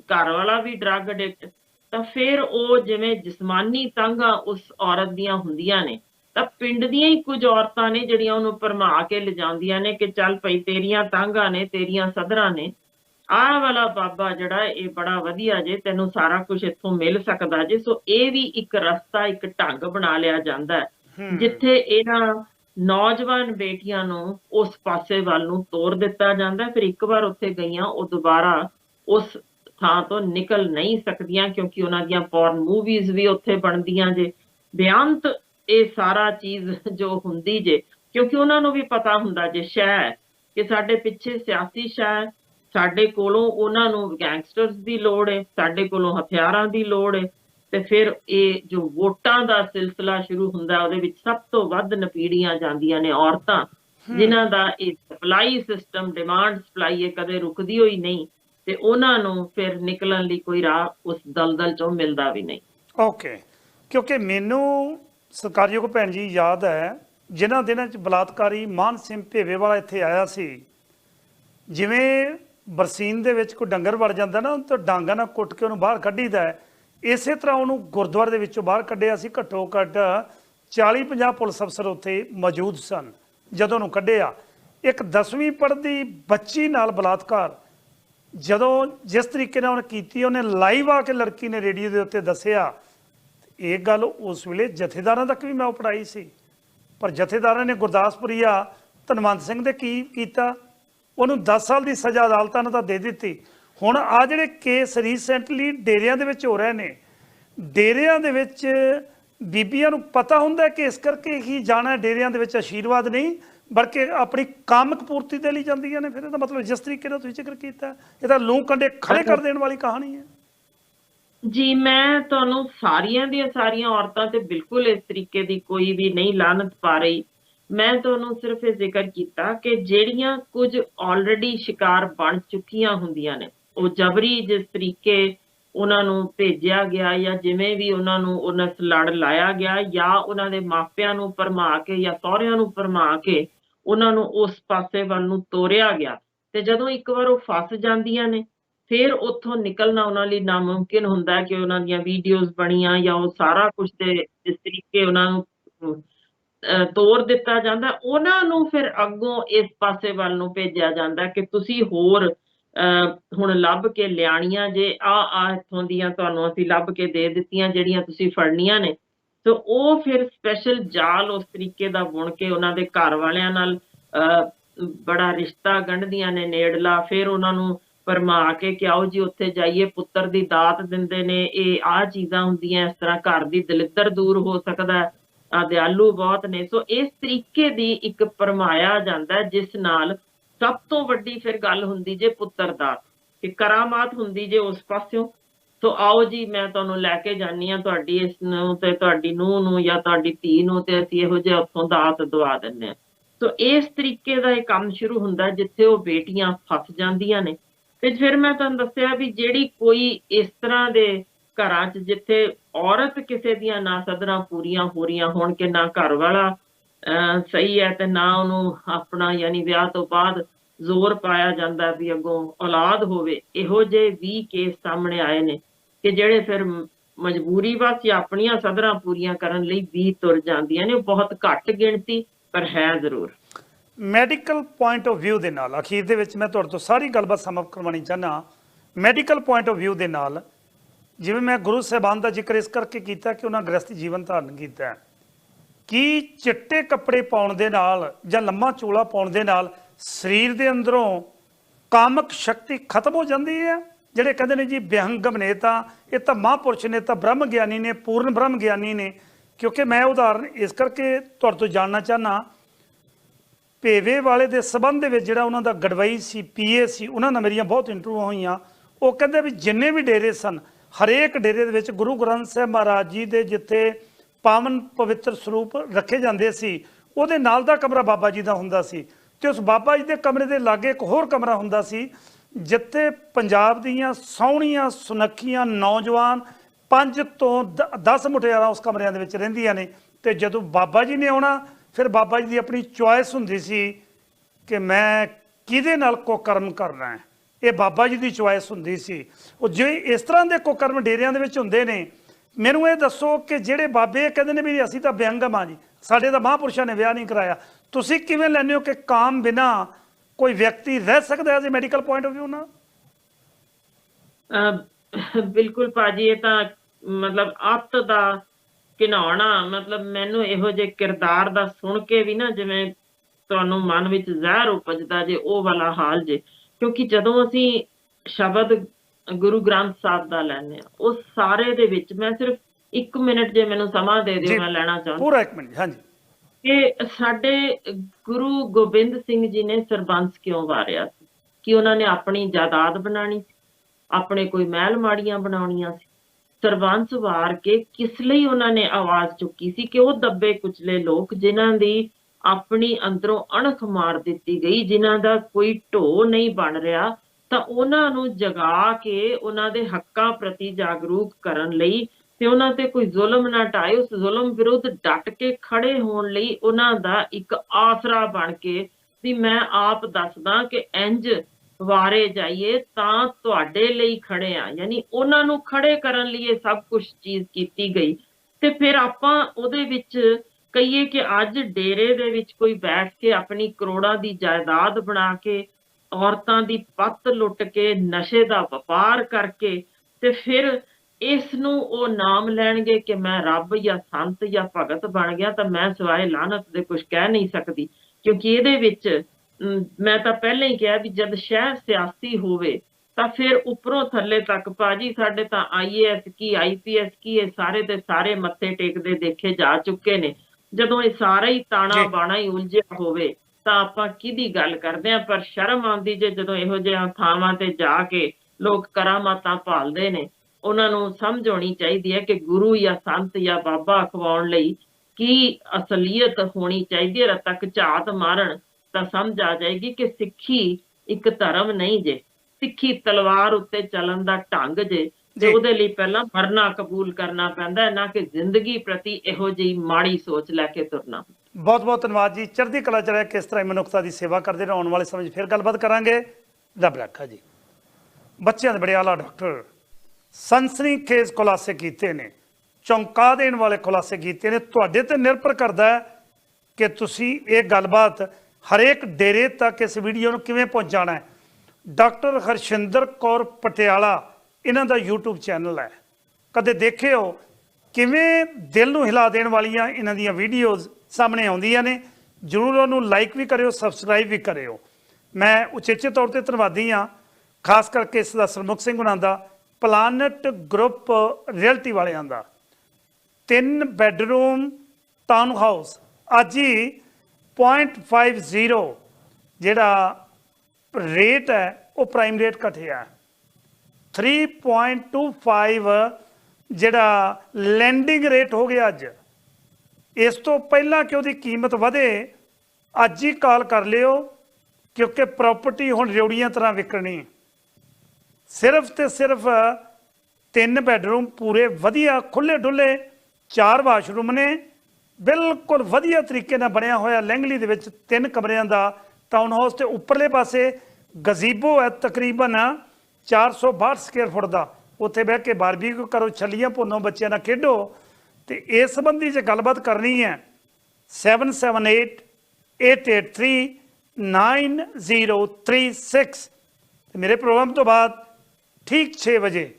ਘਰ ਵਾਲਾ ਵੀ ਡਰੱਗ ਐਡਿਕਟ ਤਾਂ ਫਿਰ ਉਹ ਜਿਵੇਂ ਜਿਸਮਾਨੀ ਤੰਗਾਂ ਉਸ ਔਰਤ ਦੀਆਂ ਹੁੰਦੀਆਂ ਨੇ ਤਾਂ ਪਿੰਡ ਦੀਆਂ ਹੀ ਕੁਝ ਔਰਤਾਂ ਨੇ ਜਿਹੜੀਆਂ ਉਹਨੂੰ ਭਰਮਾ ਕੇ ਲਿਜਾਂਦੀਆਂ ਨੇ ਕਿ ਚੱਲ ਭਈ ਤੇਰੀਆਂ ਤੰਗਾਂ ਨੇ ਤੇਰੀਆਂ ਸਦਰਾਂ ਨੇ ਆਹ ਵਾਲਾ ਬਾਬਾ ਜਿਹੜਾ ਇਹ ਬੜਾ ਵਧੀਆ ਜੇ ਤੈਨੂੰ ਸਾਰਾ ਕੁਝ ਇੱਥੋਂ ਮਿਲ ਸਕਦਾ ਜੇ ਸੋ ਇਹ ਵੀ ਇੱਕ ਰਸਤਾ ਇੱਕ ਢੰਗ ਬਣਾ ਲਿਆ ਜਾਂਦਾ। ਜਿੱਥੇ ਇਹਨਾਂ ਨੌਜਵਾਨ ਬੇਟੀਆਂ ਨੂੰ ਉਸ ਪਾਸੇ ਵੱਲ ਨੂੰ ਤੋਰ ਦਿੱਤਾ ਜਾਂਦਾ। ਫਿਰ ਇੱਕ ਵਾਰ ਉੱਥੇ ਗਈਆਂ, ਉਹ ਦੁਬਾਰਾ ਉਸ ਥਾਂ ਤੋਂ ਨਿਕਲ ਨਹੀਂ ਸਕਦੀਆਂ ਕਿਉਂਕਿ ਉਹਨਾਂ ਦੀਆਂ ਪੌਰਨ ਮੂਵੀਜ਼ ਵੀ ਉੱਥੇ ਬਣਦੀਆਂ ਜੇ। ਬੇਅੰਤ ਇਹ ਸਾਰਾ ਚੀਜ਼ ਜੋ ਹੁੰਦੀ ਜੇ, ਕਿਉਂਕਿ ਉਹਨਾਂ ਨੂੰ ਵੀ ਪਤਾ ਹੁੰਦਾ ਜੇ ਸ਼ਹਿ ਕਿ ਸਾਡੇ ਪਿੱਛੇ ਸਿਆਸੀ ਸ਼ਹਿ ਸਾਡੇ ਕੋਲੋਂ ਉਹਨਾਂ ਨੂੰ ਗੈਂਗਸਟਰਸ ਦੀ ਲੋੜ ਹੈ ਸਾਡੇ ਕੋਲੋਂ ਹਥਿਆਰਾਂ ਦੀ ਲੋੜ ਹੈ ਤੇ ਫਿਰ ਇਹ ਜੋ ਵੋਟਾਂ ਦਾ ਸਿਲਸਿਲਾ ਸ਼ੁਰੂ ਹੁੰਦਾ ਉਹਦੇ ਵਿੱਚ ਸਭ ਤੋਂ ਵੱਧ ਨਪੀੜੀਆਂ ਜਾਂਦੀਆਂ ਨੇ ਔਰਤਾਂ ਜਿਨ੍ਹਾਂ ਦਾ ਇਹ ਸਪਲਾਈ ਸਿਸਟਮ ਡਿਮਾਂਡ ਸਪਲਾਈ ਇਹ ਕਦੇ ਰੁਕਦੀ ਹੋਈ ਨਹੀਂ ਤੇ ਉਹਨਾਂ ਨੂੰ ਫਿਰ ਨਿਕਲਣ ਲਈ ਕੋਈ ਰਾਹ ਉਸ ਦਲਦਲ ਚੋਂ ਮਿਲਦਾ ਵੀ ਨਹੀਂ। ਓਕੇ ਕਿਉਂਕਿ ਮੈਨੂੰ ਸਰਕਾਰੀਓ ਕੋ ਭੈਣ ਜੀ ਯਾਦ ਹੈ ਜਿਨ੍ਹਾਂ ਦਿਨਾਂ ਚ ਬਲਾਤਕਾਰੀ ਮਾਨ ਸਿੰਘ ਭੇਵੇ ਵਾਲਾ ਇੱਥੇ ਆਇਆ ਸੀ ਜਿਵੇਂ ਬਰਸੀਨ ਦੇ ਵਿੱਚ ਕੋਈ ਡੰਗਰ ਵੜ ਜਾਂਦਾ ਨਾ ਤਾਂ ਡਾਂਗਾ ਨਾਲ ਕੁੱਟ ਕੇ ਉਹਨੂੰ ਬਾਹਰ ਕੱਢੀਦਾ ਹੈ ਇਸੇ ਤਰ੍ਹਾਂ ਉਹਨੂੰ ਗੁਰਦੁਆਰੇ ਦੇ ਵਿੱਚੋਂ ਬਾਹਰ ਕੱਢਿਆ ਸੀ, ਘੱਟੋ ਘੱਟ 40 50 ਪੁਲਿਸ ਅਫਸਰ ਉੱਥੇ ਮੌਜੂਦ ਸਨ। ਜਦੋਂ ਉਹਨੂੰ ਕੱਢਿਆ, ਇੱਕ 10ਵੀਂ ਪੜ੍ਹਦੀ ਬੱਚੀ ਨਾਲ ਬਲਾਤਕਾਰ। ਜਦੋਂ ਜਿਸ ਤਰੀਕੇ ਨਾਲ ਉਹਨੇ ਕੀਤੀ, ਉਹਨੇ ਲਾਈਵ ਆ ਕੇ ਲੜਕੀ ਨੇ ਰੇਡੀਓ ਦੇ ਉੱਤੇ ਦੱਸਿਆ, ਇਹ ਗੱਲ ਉਸ ਵੇਲੇ ਜਥੇਦਾਰਾਂ ਤੱਕ ਵੀ ਮੈਂ ਉਹ ਪੜਾਈ ਸੀ। ਪਰ ਜਥੇਦਾਰਾਂ ਨੇ ਗੁਰਦਾਸਪੁਰੀਆ ਧਨਵੰਤ ਸਿੰਘ ਦੇ ਕੀ ਕੀਤਾ? ਉਹਨੂੰ 10 ਸਾਲ ਦੀ ਸਜ਼ਾ ਅਦਾਲਤਾਂ ਨੇ ਤਾਂ ਦੇ ਦਿੱਤੀ। ਹੁਣ ਆ ਜਿਹੜੇ ਕੇਸ ਰੀਸੈਂਟਲੀ ਡੇਰਿਆਂ ਦੇ ਵਿੱਚ ਹੋ ਰਹੇ ਨੇ ਡੇਰਿਆਂ ਦੇ ਵਿੱਚ ਬੀਬੀਆਂ ਨੂੰ ਪਤਾ ਹੁੰਦਾ ਕਿ ਇਸ ਕਰਕੇ ਹੀ ਜਾਣਾ ਡੇਰਿਆਂ ਦੇ ਵਿੱਚ ਆਸ਼ੀਰਵਾਦ ਨਹੀਂ ਬਲਕਿ ਆਪਣੀ ਕਾਮਕ ਪੂਰਤੀ ਦੇ ਲਈ ਜਾਂਦੀਆਂ ਨੇ। ਫਿਰ ਇਹਦਾ ਮਤਲਬ ਜਿਸ ਤਰੀਕੇ ਨਾਲ ਤੁਸੀਂ ਜ਼ਿਕਰ ਕੀਤਾ ਇਹ ਤਾਂ ਲੂੰ ਕੰਡੇ ਖੜੇ ਕਰ ਦੇਣ ਵਾਲੀ ਕਹਾਣੀ ਹੈ। ਜੀ ਮੈਂ ਤੁਹਾਨੂੰ ਸਾਰੀਆਂ ਦੀਆਂ ਸਾਰੀਆਂ ਔਰਤਾਂ ਤੇ ਬਿਲਕੁਲ ਇਸ ਤਰੀਕੇ ਦੀ ਕੋਈ ਵੀ ਨਹੀਂ ਲਾਨਤ ਪਾ ਰਹੀ। ਮੈਂ ਤੁਹਾਨੂੰ ਸਿਰਫ ਇਹ ਜ਼ਿਕਰ ਕੀਤਾ ਕਿ ਜਿਹੜੀਆਂ ਕੁਝ ਆਲਰੇਡੀ ਸ਼ਿਕਾਰ ਬਣ ਚੁੱਕੀਆਂ ਹੁੰਦੀਆਂ ਨੇ ਉਹ ਜਬਰੀ ਜਿਸ ਤਰੀਕੇ ਉਹਨਾਂ ਨੂੰ ਭੇਜਿਆ ਗਿਆ ਜਾਂ ਜਿਵੇਂ ਵੀ ਉਹਨਾਂ ਨੂੰ ਉਹਨਾਂ ਲੜ ਲਾਇਆ ਗਿਆ ਜਾਂ ਉਹਨਾਂ ਦੇ ਮਾਪਿਆਂ ਨੂੰ ਪਰਮਾ ਕੇ ਜਾਂ ਸਹੁਰਿਆਂ ਨੂੰ ਪਰਮਾ ਕੇ ਉਹਨਾਂ ਨੂੰ ਉਸ ਪਾਸੇ ਵੱਲ ਨੂੰ ਤੋਰਿਆ ਗਿਆ ਤੇ ਜਦੋਂ ਇੱਕ ਵਾਰ ਉਹ ਫਸ ਜਾਂਦੀਆਂ ਨੇ, ਫਿਰ ਉੱਥੋਂ ਨਿਕਲਣਾ ਉਹਨਾਂ ਲਈ ਨਾਮੁਮਕਿਨ ਹੁੰਦਾ ਹੈ ਕਿ ਉਹਨਾਂ ਦੀਆਂ ਵੀਡੀਓਜ਼ ਬਣੀਆਂ ਜਾਂ ਉਹ ਸਾਰਾ ਕੁਝ ਤੇ ਜਿਸ ਤਰੀਕੇ ਉਹਨਾਂ ਨੂੰ ਤੋਰ ਦਿੱਤਾ ਜਾਂਦਾ, ਉਹਨਾਂ ਨੂੰ ਫਿਰ ਅੱਗੋਂ ਇਸ ਪਾਸੇ ਵੱਲ ਨੂੰ ਭੇਜਿਆ ਜਾਂਦਾ ਕਿ ਤੁਸੀਂ ਹੋਰ ਹੁਣ ਲੱਭ ਕੇ ਲਿਆਣੀਆਂ ਜੇ ਆ ਆ ਇੱਥੋਂ ਦੀਆਂ ਤੁਹਾਨੂੰ ਅਸੀਂ ਲੱਭ ਕੇ ਦੇ ਦਿੱਤੀਆਂ ਜਿਹੜੀਆਂ ਤੁਸੀਂ ਫੜਨੀਆਂ ਨੇ, ਸੋ ਉਹ ਫਿਰ ਸਪੈਸ਼ਲ ਜਾਲ ਉਸ ਤਰੀਕੇ ਦਾ ਬੁਣ ਕੇ ਉਹਨਾਂ ਦੇ ਘਰ ਵਾਲਿਆਂ ਨਾਲ ਬੜਾ ਰਿਸ਼ਤਾ ਗੰਢਦੀਆਂ ਨੇ, ਨੇੜਲਾ, ਫਿਰ ਉਹਨਾਂ ਨੂੰ ਪਰਮਾ ਕੇ ਕਿ ਆਓ ਜੀ ਉੱਥੇ ਜਾਈਏ, ਪੁੱਤਰ ਦੀ ਦਾਤ ਦਿੰਦੇ ਨੇ, ਇਹ ਆ ਚੀਜ਼ਾਂ ਹੁੰਦੀਆਂ, ਇਸ ਤਰ੍ਹਾਂ ਘਰ ਦੀ ਦਲਿੱਦਰ ਦੂਰ ਹੋ ਸਕਦਾ ਹੈ ਆ ਦਿਆਲੂ ਬਹੁਤ ਨੇ, ਸੋ ਇਸ ਤਰੀਕੇ ਦੀ ਇੱਕ ਪਰਮਾਇਆ ਜਾਂਦਾ ਜਿਸ ਨਾਲ ਸਭ ਤੋਂ ਵੱਡੀ ਫਿਰ ਗੱਲ ਹੁੰਦੀ ਜੇ ਪੁੱਤਰ ਦਾਤ ਕਿ ਕਰਾਮਾਤ ਹੁੰਦੀ ਜੇ ਉਸ ਪਾਸਿਓਂ ਸੋ ਆਓ ਜੀ ਮੈਂ ਤੁਹਾਨੂੰ ਲੈ ਕੇ ਜਾਨੀ ਆ ਤੁਹਾਡੀ ਇਸ ਨੂੰ ਤੇ ਤੁਹਾਡੀ ਨੂੰਹ ਨੂੰ ਜਾਂ ਤੁਹਾਡੀ ਧੀ ਨੂੰ ਤੇ ਅਸੀਂ ਇਹੋ ਜਿਹਾ ਉੱਥੋਂ ਦਾਤ ਦਵਾ ਦਿੰਨੇ ਆ ਸੋ ਇਸ ਤਰੀਕੇ ਦਾ ਇਹ ਕੰਮ ਸ਼ੁਰੂ ਹੁੰਦਾ ਜਿੱਥੇ ਉਹ ਬੇਟੀਆਂ ਫਸ ਜਾਂਦੀਆਂ ਨੇ। ਤੇ ਫਿਰ ਮੈਂ ਤੁਹਾਨੂੰ ਦੱਸਿਆ ਵੀ ਜਿਹੜੀ ਕੋਈ ਇਸ ਤਰ੍ਹਾਂ ਦੇ ਘਰਾਂ 'ਚ ਜਿੱਥੇ ਔਰਤ ਕਿਸੇ ਦੀਆਂ ਨਾ ਸਦਰਾਂ ਪੂਰੀਆਂ ਹੋ ਰਹੀਆਂ ਹੋਣ ਕਿ ਨਾ ਘਰ ਵਾਲਾ ਸਹੀ ਹੈ ਤੇ ਨਾ ਉਹਨੂੰ ਆਪਣਾ ਯਾਨੀ ਵਿਆਹ ਤੋਂ ਬਾਅਦ ਜ਼ੋਰ ਪਾਇਆ ਜਾਂਦਾ ਵੀ ਅੱਗੋਂ ਔਲਾਦ ਹੋਵੇ, ਇਹੋ ਜਿਹੇ ਵੀ ਕੇਸ ਸਾਹਮਣੇ ਆਏ ਨੇ ਕਿ ਜਿਹੜੇ ਫਿਰ ਮਜਬੂਰੀ ਵਸ ਆਪਣੀਆਂ ਸਦਰਾਂ ਪੂਰੀਆਂ ਕਰਨ ਲਈ ਵੀ ਤੁਰ ਜਾਂਦੀਆਂ ਨੇ, ਉਹ ਬਹੁਤ ਘੱਟ ਗਿਣਤੀ, ਪਰ ਹੈ ਜ਼ਰੂਰ। ਮੈਡੀਕਲ ਪੁਆਇੰਟ ਆਫ View ਦੇ ਨਾਲ, ਅਖੀਰ ਦੇ ਵਿੱਚ ਮੈਂ ਤੁਹਾਡੇ ਤੋਂ ਸਾਰੀ ਗੱਲਬਾਤ ਸਮਾਪਤ ਕਰਵਾਉਣੀ ਚਾਹਨਾ ਮੈਡੀਕਲ ਪੁਆਇੰਟ ਆਫ View ਦੇ ਨਾਲ, ਜਿਵੇਂ ਮੈਂ ਗੁਰੂ ਸਾਹਿਬਾਨ ਦਾ ਜ਼ਿਕਰ ਇਸ ਕਰਕੇ ਕੀਤਾ ਕਿ ਉਹਨਾਂ ਗ੍ਰਸਤੀ ਜੀਵਨ ਧਾਰਨ ਕੀਤਾ ਹੈ। ਕੀ ਚਿੱਟੇ ਕੱਪੜੇ ਪਾਉਣ ਦੇ ਨਾਲ ਜਾਂ ਲੰਮਾ ਚੋਲਾ ਪਾਉਣ ਦੇ ਨਾਲ ਸਰੀਰ ਦੇ ਅੰਦਰੋਂ ਕਾਮਕ ਸ਼ਕਤੀ ਖਤਮ ਹੋ ਜਾਂਦੀ ਹੈ? ਜਿਹੜੇ ਕਹਿੰਦੇ ਨੇ ਜੀ ਵਿਹੰਗਮ ਨੇ ਤਾਂ ਇਹ ਤਾਂ ਮਹਾਂਪੁਰਸ਼ ਨੇ ਤਾਂ ਬ੍ਰਹਮ ਗਿਆਨੀ ਨੇ, ਪੂਰਨ ਬ੍ਰਹਮ ਗਿਆਨੀ ਨੇ। ਕਿਉਂਕਿ ਮੈਂ ਉਦਾਹਰਨ ਇਸ ਕਰਕੇ ਤੁਹਾਡੇ ਤੋਂ ਜਾਣਨਾ ਚਾਹਨਾ ਭੇਵੇ ਵਾਲੇ ਦੇ ਸਬੰਧ ਦੇ ਵਿੱਚ ਜਿਹੜਾ ਉਹਨਾਂ ਦਾ ਗੜਵਈ ਸੀ, ਪੀਏ ਸੀ, ਉਹਨਾਂ ਨਾਲ ਮੇਰੀਆਂ ਬਹੁਤ ਇੰਟਰਵਿਊ ਹੋਈਆਂ। ਉਹ ਕਹਿੰਦੇ ਵੀ ਜਿੰਨੇ ਵੀ ਡੇਰੇ ਸਨ, ਹਰੇਕ ਡੇਰੇ ਦੇ ਵਿੱਚ ਗੁਰੂ ਗ੍ਰੰਥ ਸਾਹਿਬ ਮਹਾਰਾਜ ਜੀ ਦੇ ਜਿੱਥੇ ਪਾਵਨ ਪਵਿੱਤਰ ਸਰੂਪ ਰੱਖੇ ਜਾਂਦੇ ਸੀ। ਉਹਦੇ ਨਾਲ ਦਾ ਕਮਰਾ ਬਾਬਾ ਜੀ ਦਾ ਹੁੰਦਾ ਸੀ। ਤੇ ਉਸ ਬਾਬਾ ਜੀ ਦੇ ਕਮਰੇ ਦੇ ਲਾਗੇ ਇੱਕ ਹੋਰ ਕਮਰਾ ਹੁੰਦਾ ਸੀ, ਜਿੱਥੇ ਪੰਜਾਬ ਦੀਆਂ ਸੋਹਣੀਆਂ, ਸੁਨੱਖੀਆਂ ਨੌਜਵਾਨ ਪੰਜ ਤੋਂ 10 ਮੁਟਿਆਰਾਂ ਉਸ ਕਮਰਿਆਂ ਦੇ ਵਿੱਚ ਰਹਿੰਦੀਆਂ ਨੇ। ਤੇ ਜਦੋਂ ਬਾਬਾ ਜੀ ਨੇ ਆਉਣਾ, ਫਿਰ ਬਾਬਾ ਜੀ ਦੀ ਆਪਣੀ ਚੁਆਇਸ ਹੁੰਦੀ ਸੀ ਕਿ ਮੈਂ ਕਿਹਦੇ ਨਾਲ ਕੁਕਰਮ ਕਰਨਾ ਹੈ? ਇਹ ਬਾਬਾ ਜੀ ਦੀ ਚੁਆਇਸ ਹੁੰਦੀ ਸੀ। ਉਹ ਜੇ ਇਸ ਤਰ੍ਹਾਂ ਦੇ ਕੁਕਰਮ ਡੇਰਿਆਂ ਦੇ ਵਿੱਚ ਹੁੰਦੇ ਨੇ ਮੈਨੂੰ ਇਹ ਦੱਸੋ ਕਿ ਜਿਹੜੇ ਬਾਬੇ ਕਹਿੰਦੇ ਨੇ ਵੀ ਅਸੀਂ ਤਾਂ ਵਿਅੰਗਮ ਆ ਜੀ, ਸਾਡੇ ਤਾਂ ਮਹਾਂਪੁਰਸ਼ਾਂ ਨੇ ਵਿਆਹ ਨਹੀਂ ਕਰਾਇਆ। ਤੁਸੀਂ ਕਿਵੇਂ ਲੈਂਦੇ ਹੋ ਕਿ ਕਾਮ ਬਿਨਾ ਕੋਈ ਵਿਅਕਤੀ ਰਹਿ ਸਕਦਾ ਹੈ as medical point of View ਨਾ ਬਿਲਕੁਲ ਪਾਜੀ ਇਹ ਤਾਂ ਮਤਲਬ ਅੱਤ ਦਾ ਘਿਨਾਉਣਾ ਮਤਲਬ ਮੈਨੂੰ ਇਹੋ ਜਿਹੇ ਕਿਰਦਾਰ ਦਾ ਸੁਣ ਕੇ ਵੀ ਨਾ ਜਿਵੇਂ ਤੁਹਾਨੂੰ ਮਨ ਵਿੱਚ ਜ਼ਹਿਰ ਉਪਜਦਾ ਜੇ, ਉਹ ਵਾਲਾ ਹਾਲ ਜੇ। ਕਿਉਂਕਿ ਜਦੋਂ ਅਸੀਂ ਸ਼ਬਦ ਗੁਰੂ ਗ੍ਰੰਥ ਸਾਹਿਬ ਦਾ ਲੈਂਦੇ ਆ ਉਹ ਸਾਰੇ ਦੇ ਵਿੱਚ ਮੈਂ ਸਿਰਫ 1 ਮਿੰਟ ਜੇ ਮੈਨੂੰ ਸਮਾਂ ਦੇ। ਦਿਓ ਮੈਂ ਲੈਣਾ ਚਾਹੁੰਦਾ। ਪੂਰਾ ਇੱਕ ਮਿੰਟ ਹਾਂਜੀ। ਕਿ ਸਾਡੇ ਗੁਰੂ ਗੋਬਿੰਦ ਸਿੰਘ ਜੀ ਨੇ ਸਰਬੰਸ ਕਿਉਂ ਵਾਰਿਆ ਸੀ? ਕਿ ਉਹਨਾਂ ਨੇ ਆਪਣੀ ਜਾਇਦਾਦ ਬਣਾਣੀ ਸੀ ਆਪਣੇ ਕੋਈ ਮਹਿਲ ਮਾੜੀਆਂ ਬਣਾਉਣੀਆਂ ਸੀ? ਸਰਬੰਸ ਵਾਰ ਕੇ ਕਿਸ ਲਈ ਉਹਨਾਂ ਨੇ ਆਵਾਜ਼ ਚੁੱਕੀ ਸੀ ਕਿ ਉਹ ਦੱਬੇ ਕੁਚਲੇ ਲੋਕ ਜਿਨ੍ਹਾਂ ਦੀ ਆਪਣੀ ਅੰਦਰੋਂ ਅਣਖ ਮਾਰ ਦਿੱਤੀ ਗਈ ਜਿਨ੍ਹਾਂ ਦਾ ਕੋਈ ਢੋ ਨਹੀਂ ਬਣ ਰਿਹਾ ਤਾਂ ਉਹਨਾਂ ਨੂੰ ਜਗਾ ਕੇ ਉਹਨਾਂ ਦੇ ਹੱਕਾਂ ਪ੍ਰਤੀ ਜਾਗਰੂਕ ਕਰਨ ਲਈ ਤੇ ਉਹਨਾਂ ਤੇ ਕੋਈ ਜ਼ੁਲਮ ਨਾ ਢਾਏ ਉਸ ਜ਼ੁਲਮ ਵਿਰੁੱਧ ਡਟ ਕੇ ਖੜੇ ਹੋਣ ਲਈ ਉਹਨਾਂ ਦਾ ਇੱਕ ਆਸਰਾ ਬਣ ਕੇ ਵੀ ਮੈਂ ਆਪ ਦੱਸਦਾ ਕਿ ਇੰਜ ਵਾਰੇ ਜਾਈਏ ਤਾਂ ਤੁਹਾਡੇ ਲਈ ਖੜੇ ਆ। ਯਾਨੀ ਉਹਨਾਂ ਨੂੰ ਖੜੇ ਕਰਨ ਲਈ ਇਹ ਸਭ ਕੁਝ ਚੀਜ਼ ਕੀਤੀ ਗਈ। ਤੇ ਫਿਰ ਆਪਾਂ ਉਹਦੇ ਵਿੱਚ ਕਹੀਏ ਕਿ ਅੱਜ ਡੇਰੇ ਦੇ ਵਿੱਚ ਕੋਈ ਬੈਠ ਕੇ ਆਪਣੀ ਕਰੋੜਾਂ ਦੀ ਜਾਇਦਾਦ ਬਣਾ ਕੇ ਔਰਤਾਂ ਦੀ ਪੱਤ ਲੁੱਟ ਕੇ ਨਸ਼ੇ ਦਾ ਵਪਾਰ ਕਰਕੇ ਤੇ ਫਿਰ ਇਸ ਨੂੰ ਉਹ ਨਾਮ ਲੈਣਗੇ ਕਿ ਮੈਂ ਰੱਬ ਜਾਂ ਸੰਤ ਜਾਂ ਭਗਤ ਬਣ ਗਿਆ ਤਾਂ ਮੈਂ ਸਿਵਾਏ ਲਾਨਤ ਦੇ ਕੁਝ ਕਹਿ ਨਹੀਂ ਸਕਦੀ ਕਿਉਂਕਿ ਇਹਦੇ ਵਿੱਚ ਮੈਂ ਤਾਂ ਪਹਿਲਾਂ ਹੀ ਕਿਹਾ ਵੀ ਜਦ ਸ਼ਹਿਰ ਸਿਆਸੀ ਹੋਵੇ ਤਾਂ ਫਿਰ ਉੱਪਰੋਂ ਥੱਲੇ ਤੱਕ ਪਾਜੀ ਸਾਡੇ ਤਾਂ ਆਈਏਐਸ ਕੀ ਆਈਪੀਐਸ ਕੀ ਇਹ ਸਾਰੇ ਦੇ ਸਾਰੇ ਮੱਥੇ ਟੇਕਦੇ ਦੇਖੇ ਜਾ ਚੁੱਕੇ ਨੇ ਜਦੋਂ ਇਹ ਸਾਰਾ ਹੀ ਤਾਣਾ। ਬਾਣਾ ਹੀ ਉਲਝਿਆ ਹੋਵੇ ਤਾਂ ਆਪਾਂ ਕਿਹਦੀ ਗੱਲ ਕਰਦੇ ਆਂ ਪਰ ਸ਼ਰਮ ਆਉਂਦੀ ਜੇ ਜਦੋਂ ਇਹੋ ਜਿਹਾ ਥਾਵਾਂ ਤੇ ਜਾ ਕੇ ਲੋਕ ਕਰਾਮਾਤਾਂ ਭਾਲਦੇ ਨੇ ਉਹਨਾਂ ਨੂੰ ਸਮਝ ਆਉਣੀ ਚਾਹੀਦੀ ਹੈ ਕਿ ਗੁਰੂ ਜਾਂ ਸੰਤ ਜਾਂ ਬਾਬਾ ਅਖਵਾਉਣ ਲਈ ਕੀ ਅਸਲੀਅਤ ਹੋਣੀ ਚਾਹੀਦੀ ਹੈ? ਤੱਕ ਝਾਤ ਮਾਰਨ ਤਾਂ ਸਮਝ ਆ ਜਾਏਗੀ ਕਿ ਸਿੱਖੀ ਇੱਕ ਧਰਮ ਨਹੀਂ ਜੇ। ਸਿੱਖੀ ਤਲਵਾਰ ਉੱਤੇ ਚੱਲਣ ਦਾ ਢੰਗ ਜੇ ਤੇ ਜੀ। ਉਹਦੇ ਲਈ ਪਹਿਲਾਂ ਮਰਨਾ ਕਬੂਲ ਕਰਨਾ ਪੈਂਦਾ ਹੈ ਨਾ ਕਿ ਜ਼ਿੰਦਗੀ ਪ੍ਰਤੀ ਇਹੋ ਜਿਹੀ ਮਾੜੀ ਸੋਚ ਲੈ ਕੇ ਤੁਰਨਾ। ਬਹੁਤ ਬਹੁਤ ਧੰਨਵਾਦ ਜੀ। ਚੜ੍ਹਦੀ ਕਲਾ ਚ ਰਹਿ ਕਿਸ ਤਰ੍ਹਾਂ ਮਨੁੱਖਤਾ ਦੀ ਸੇਵਾ ਕਰਦੇ ਰਹੋ। ਆਉਣ ਵਾਲੇ ਸਮੇਂ 'ਚ ਫਿਰ ਗੱਲਬਾਤ ਕਰਾਂਗੇ। ਰੱਬ ਰੱਖਾ ਜੀ। ਬੱਚਿਆਂ ਦੇ ਬੜੇ ਆਲਾ ਡਾਕਟਰ, ਸਨਸਨੀ ਖੇਸ ਖੁਲਾਸੇ ਕੀਤੇ ਨੇ। ਚੌਂਕਾ ਦੇਣ ਵਾਲੇ ਖੁਲਾਸੇ ਕੀਤੇ ਨੇ। ਤੁਹਾਡੇ ਤੇ ਨਿਰਭਰ ਕਰਦਾ ਹੈ ਕਿ ਤੁਸੀਂ ਇਹ ਗੱਲਬਾਤ ਹਰੇਕ ਡੇਰੇ ਤੱਕ ਇਸ ਵੀਡੀਓ ਨੂੰ ਕਿਵੇਂ ਪਹੁੰਚਾਉਣਾ ਹੈ। ਡਾਕਟਰ ਹਰਸ਼ਿੰਦਰ ਕੌਰ ਪਟਿਆਲਾ ਇਹਨਾਂ ਦਾ YouTube ਚੈਨਲ ਹੈ। ਕਦੇ ਦੇਖਿਓ ਕਿਵੇਂ ਦਿਲ ਨੂੰ ਹਿਲਾ ਦੇਣ ਵਾਲੀਆਂ ਇਹਨਾਂ ਦੀਆਂ ਵੀਡੀਓਜ਼ ਸਾਹਮਣੇ ਆਉਂਦੀਆਂ ਨੇ। ਜਰੂਰ ਉਹਨੂੰ ਲਾਈਕ ਵੀ ਕਰਿਓ ਸਬਸਕ੍ਰਾਈਬ ਵੀ ਕਰਿਓ। ਮੈਂ ਉਚੇਚੇ ਤੌਰ ਤੇ ਧੰਨਵਾਦੀ ਹਾਂ, ਖਾਸ ਕਰਕੇ ਇਸ ਦਾ ਸਰਮੁਖ ਸਿੰਘ ਹੁਣਾਂ ਦਾ ਪਲਾਨਟ ਗਰੁੱਪ ਰਿਐਲਟੀ ਵਾਲਿਆਂ ਦਾ। ਤਿੰਨ ਬੈਡਰੂਮ ਟਾਊਨ ਹਾਊਸ ਅੱਜ ਹੀ 0.50 ਜਿਹੜਾ ਰੇਟ ਹੈ, ਉਹ ਪ੍ਰਾਈਮ ਰੇਟ ਘਟਿਆ। 3.25 ਜਿਹੜਾ ਲੈਂਡਿੰਗ ਰੇਟ ਹੋ ਗਿਆ ਅੱਜ। ਇਸ ਤੋਂ ਪਹਿਲਾਂ ਕਿ ਉਹਦੀ ਕੀਮਤ ਵਧੇ, ਅੱਜ ਹੀ ਕਾਲ ਕਰ ਲਿਓ ਕਿਉਂਕਿ ਪ੍ਰਾਪਰਟੀ ਹੁਣ ਰਿਉੜੀਆਂ ਤਰ੍ਹਾਂ ਵਿਕਣੀ। ਸਿਰਫ ਤੇ ਸਿਰਫ ਤਿੰਨ ਬੈੱਡਰੂਮ ਪੂਰੇ ਵਧੀਆ ਖੁੱਲੇ ਡੁੱਲੇ ਚਾਰ ਵਾਸ਼ਰੂਮ ਨੇ, ਬਿਲਕੁਲ ਵਧੀਆ ਤਰੀਕੇ ਨਾਲ ਬਣਿਆ ਹੋਇਆ ਲੈਂਗਲੀ ਦੇ ਵਿੱਚ ਤਿੰਨ ਕਮਰਿਆਂ ਦਾ ਟਾਊਨ ਹਾਊਸ ਤੇ ਉੱਪਰਲੇ ਪਾਸੇ ਗਜ਼ੀਬੋ ਹੈ ਤਕਰੀਬਨ 462 ਸਕੁਅਰ ਫੁੱਟ ਦਾ। ਉੱਥੇ ਬਹਿ ਕੇ ਬਾਰਬੀਕਿਊ ਕਰੋ, ਛੱਲੀਆਂ ਭੁੰਨੋ, ਬੱਚਿਆਂ ਨਾਲ ਖੇਡੋ ਤੇ ਇਸ ਸੰਬੰਧੀ ਜੇ ਗੱਲਬਾਤ ਕਰਨੀ ਹੈ 778 883 9036 ਤੇ ਮੇਰੇ ਪ੍ਰੋਗਰਾਮ ਤੋਂ ਬਾਅਦ ਠੀਕ 6 ਵਜੇ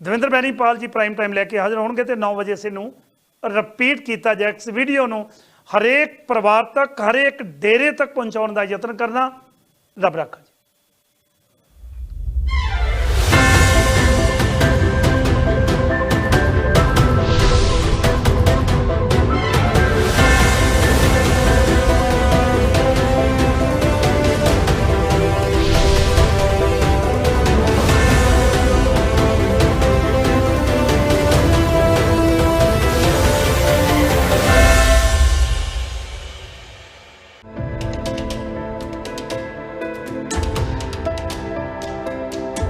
ਦਵਿੰਦਰ ਬੈਨੀਪਾਲ ਜੀ ਪ੍ਰਾਈਮ ਟਾਈਮ ਲੈ ਕੇ ਹਾਜ਼ਰ ਹੋਣਗੇ ਤੇ 9 ਵਜੇ ਸੇ ਨੂੰ ਰਿਪੀਟ ਕੀਤਾ ਜਾਏ ਇਸ ਵੀਡੀਓ ਨੂੰ। ਹਰੇਕ ਪਰਿਵਾਰ ਤੱਕ, ਹਰੇਕ ਡੇਰੇ ਤੱਕ ਪਹੁੰਚਾਉਣ ਦਾ ਯਤਨ ਕਰਨਾ ਰੱਬ ਰੱਖਾ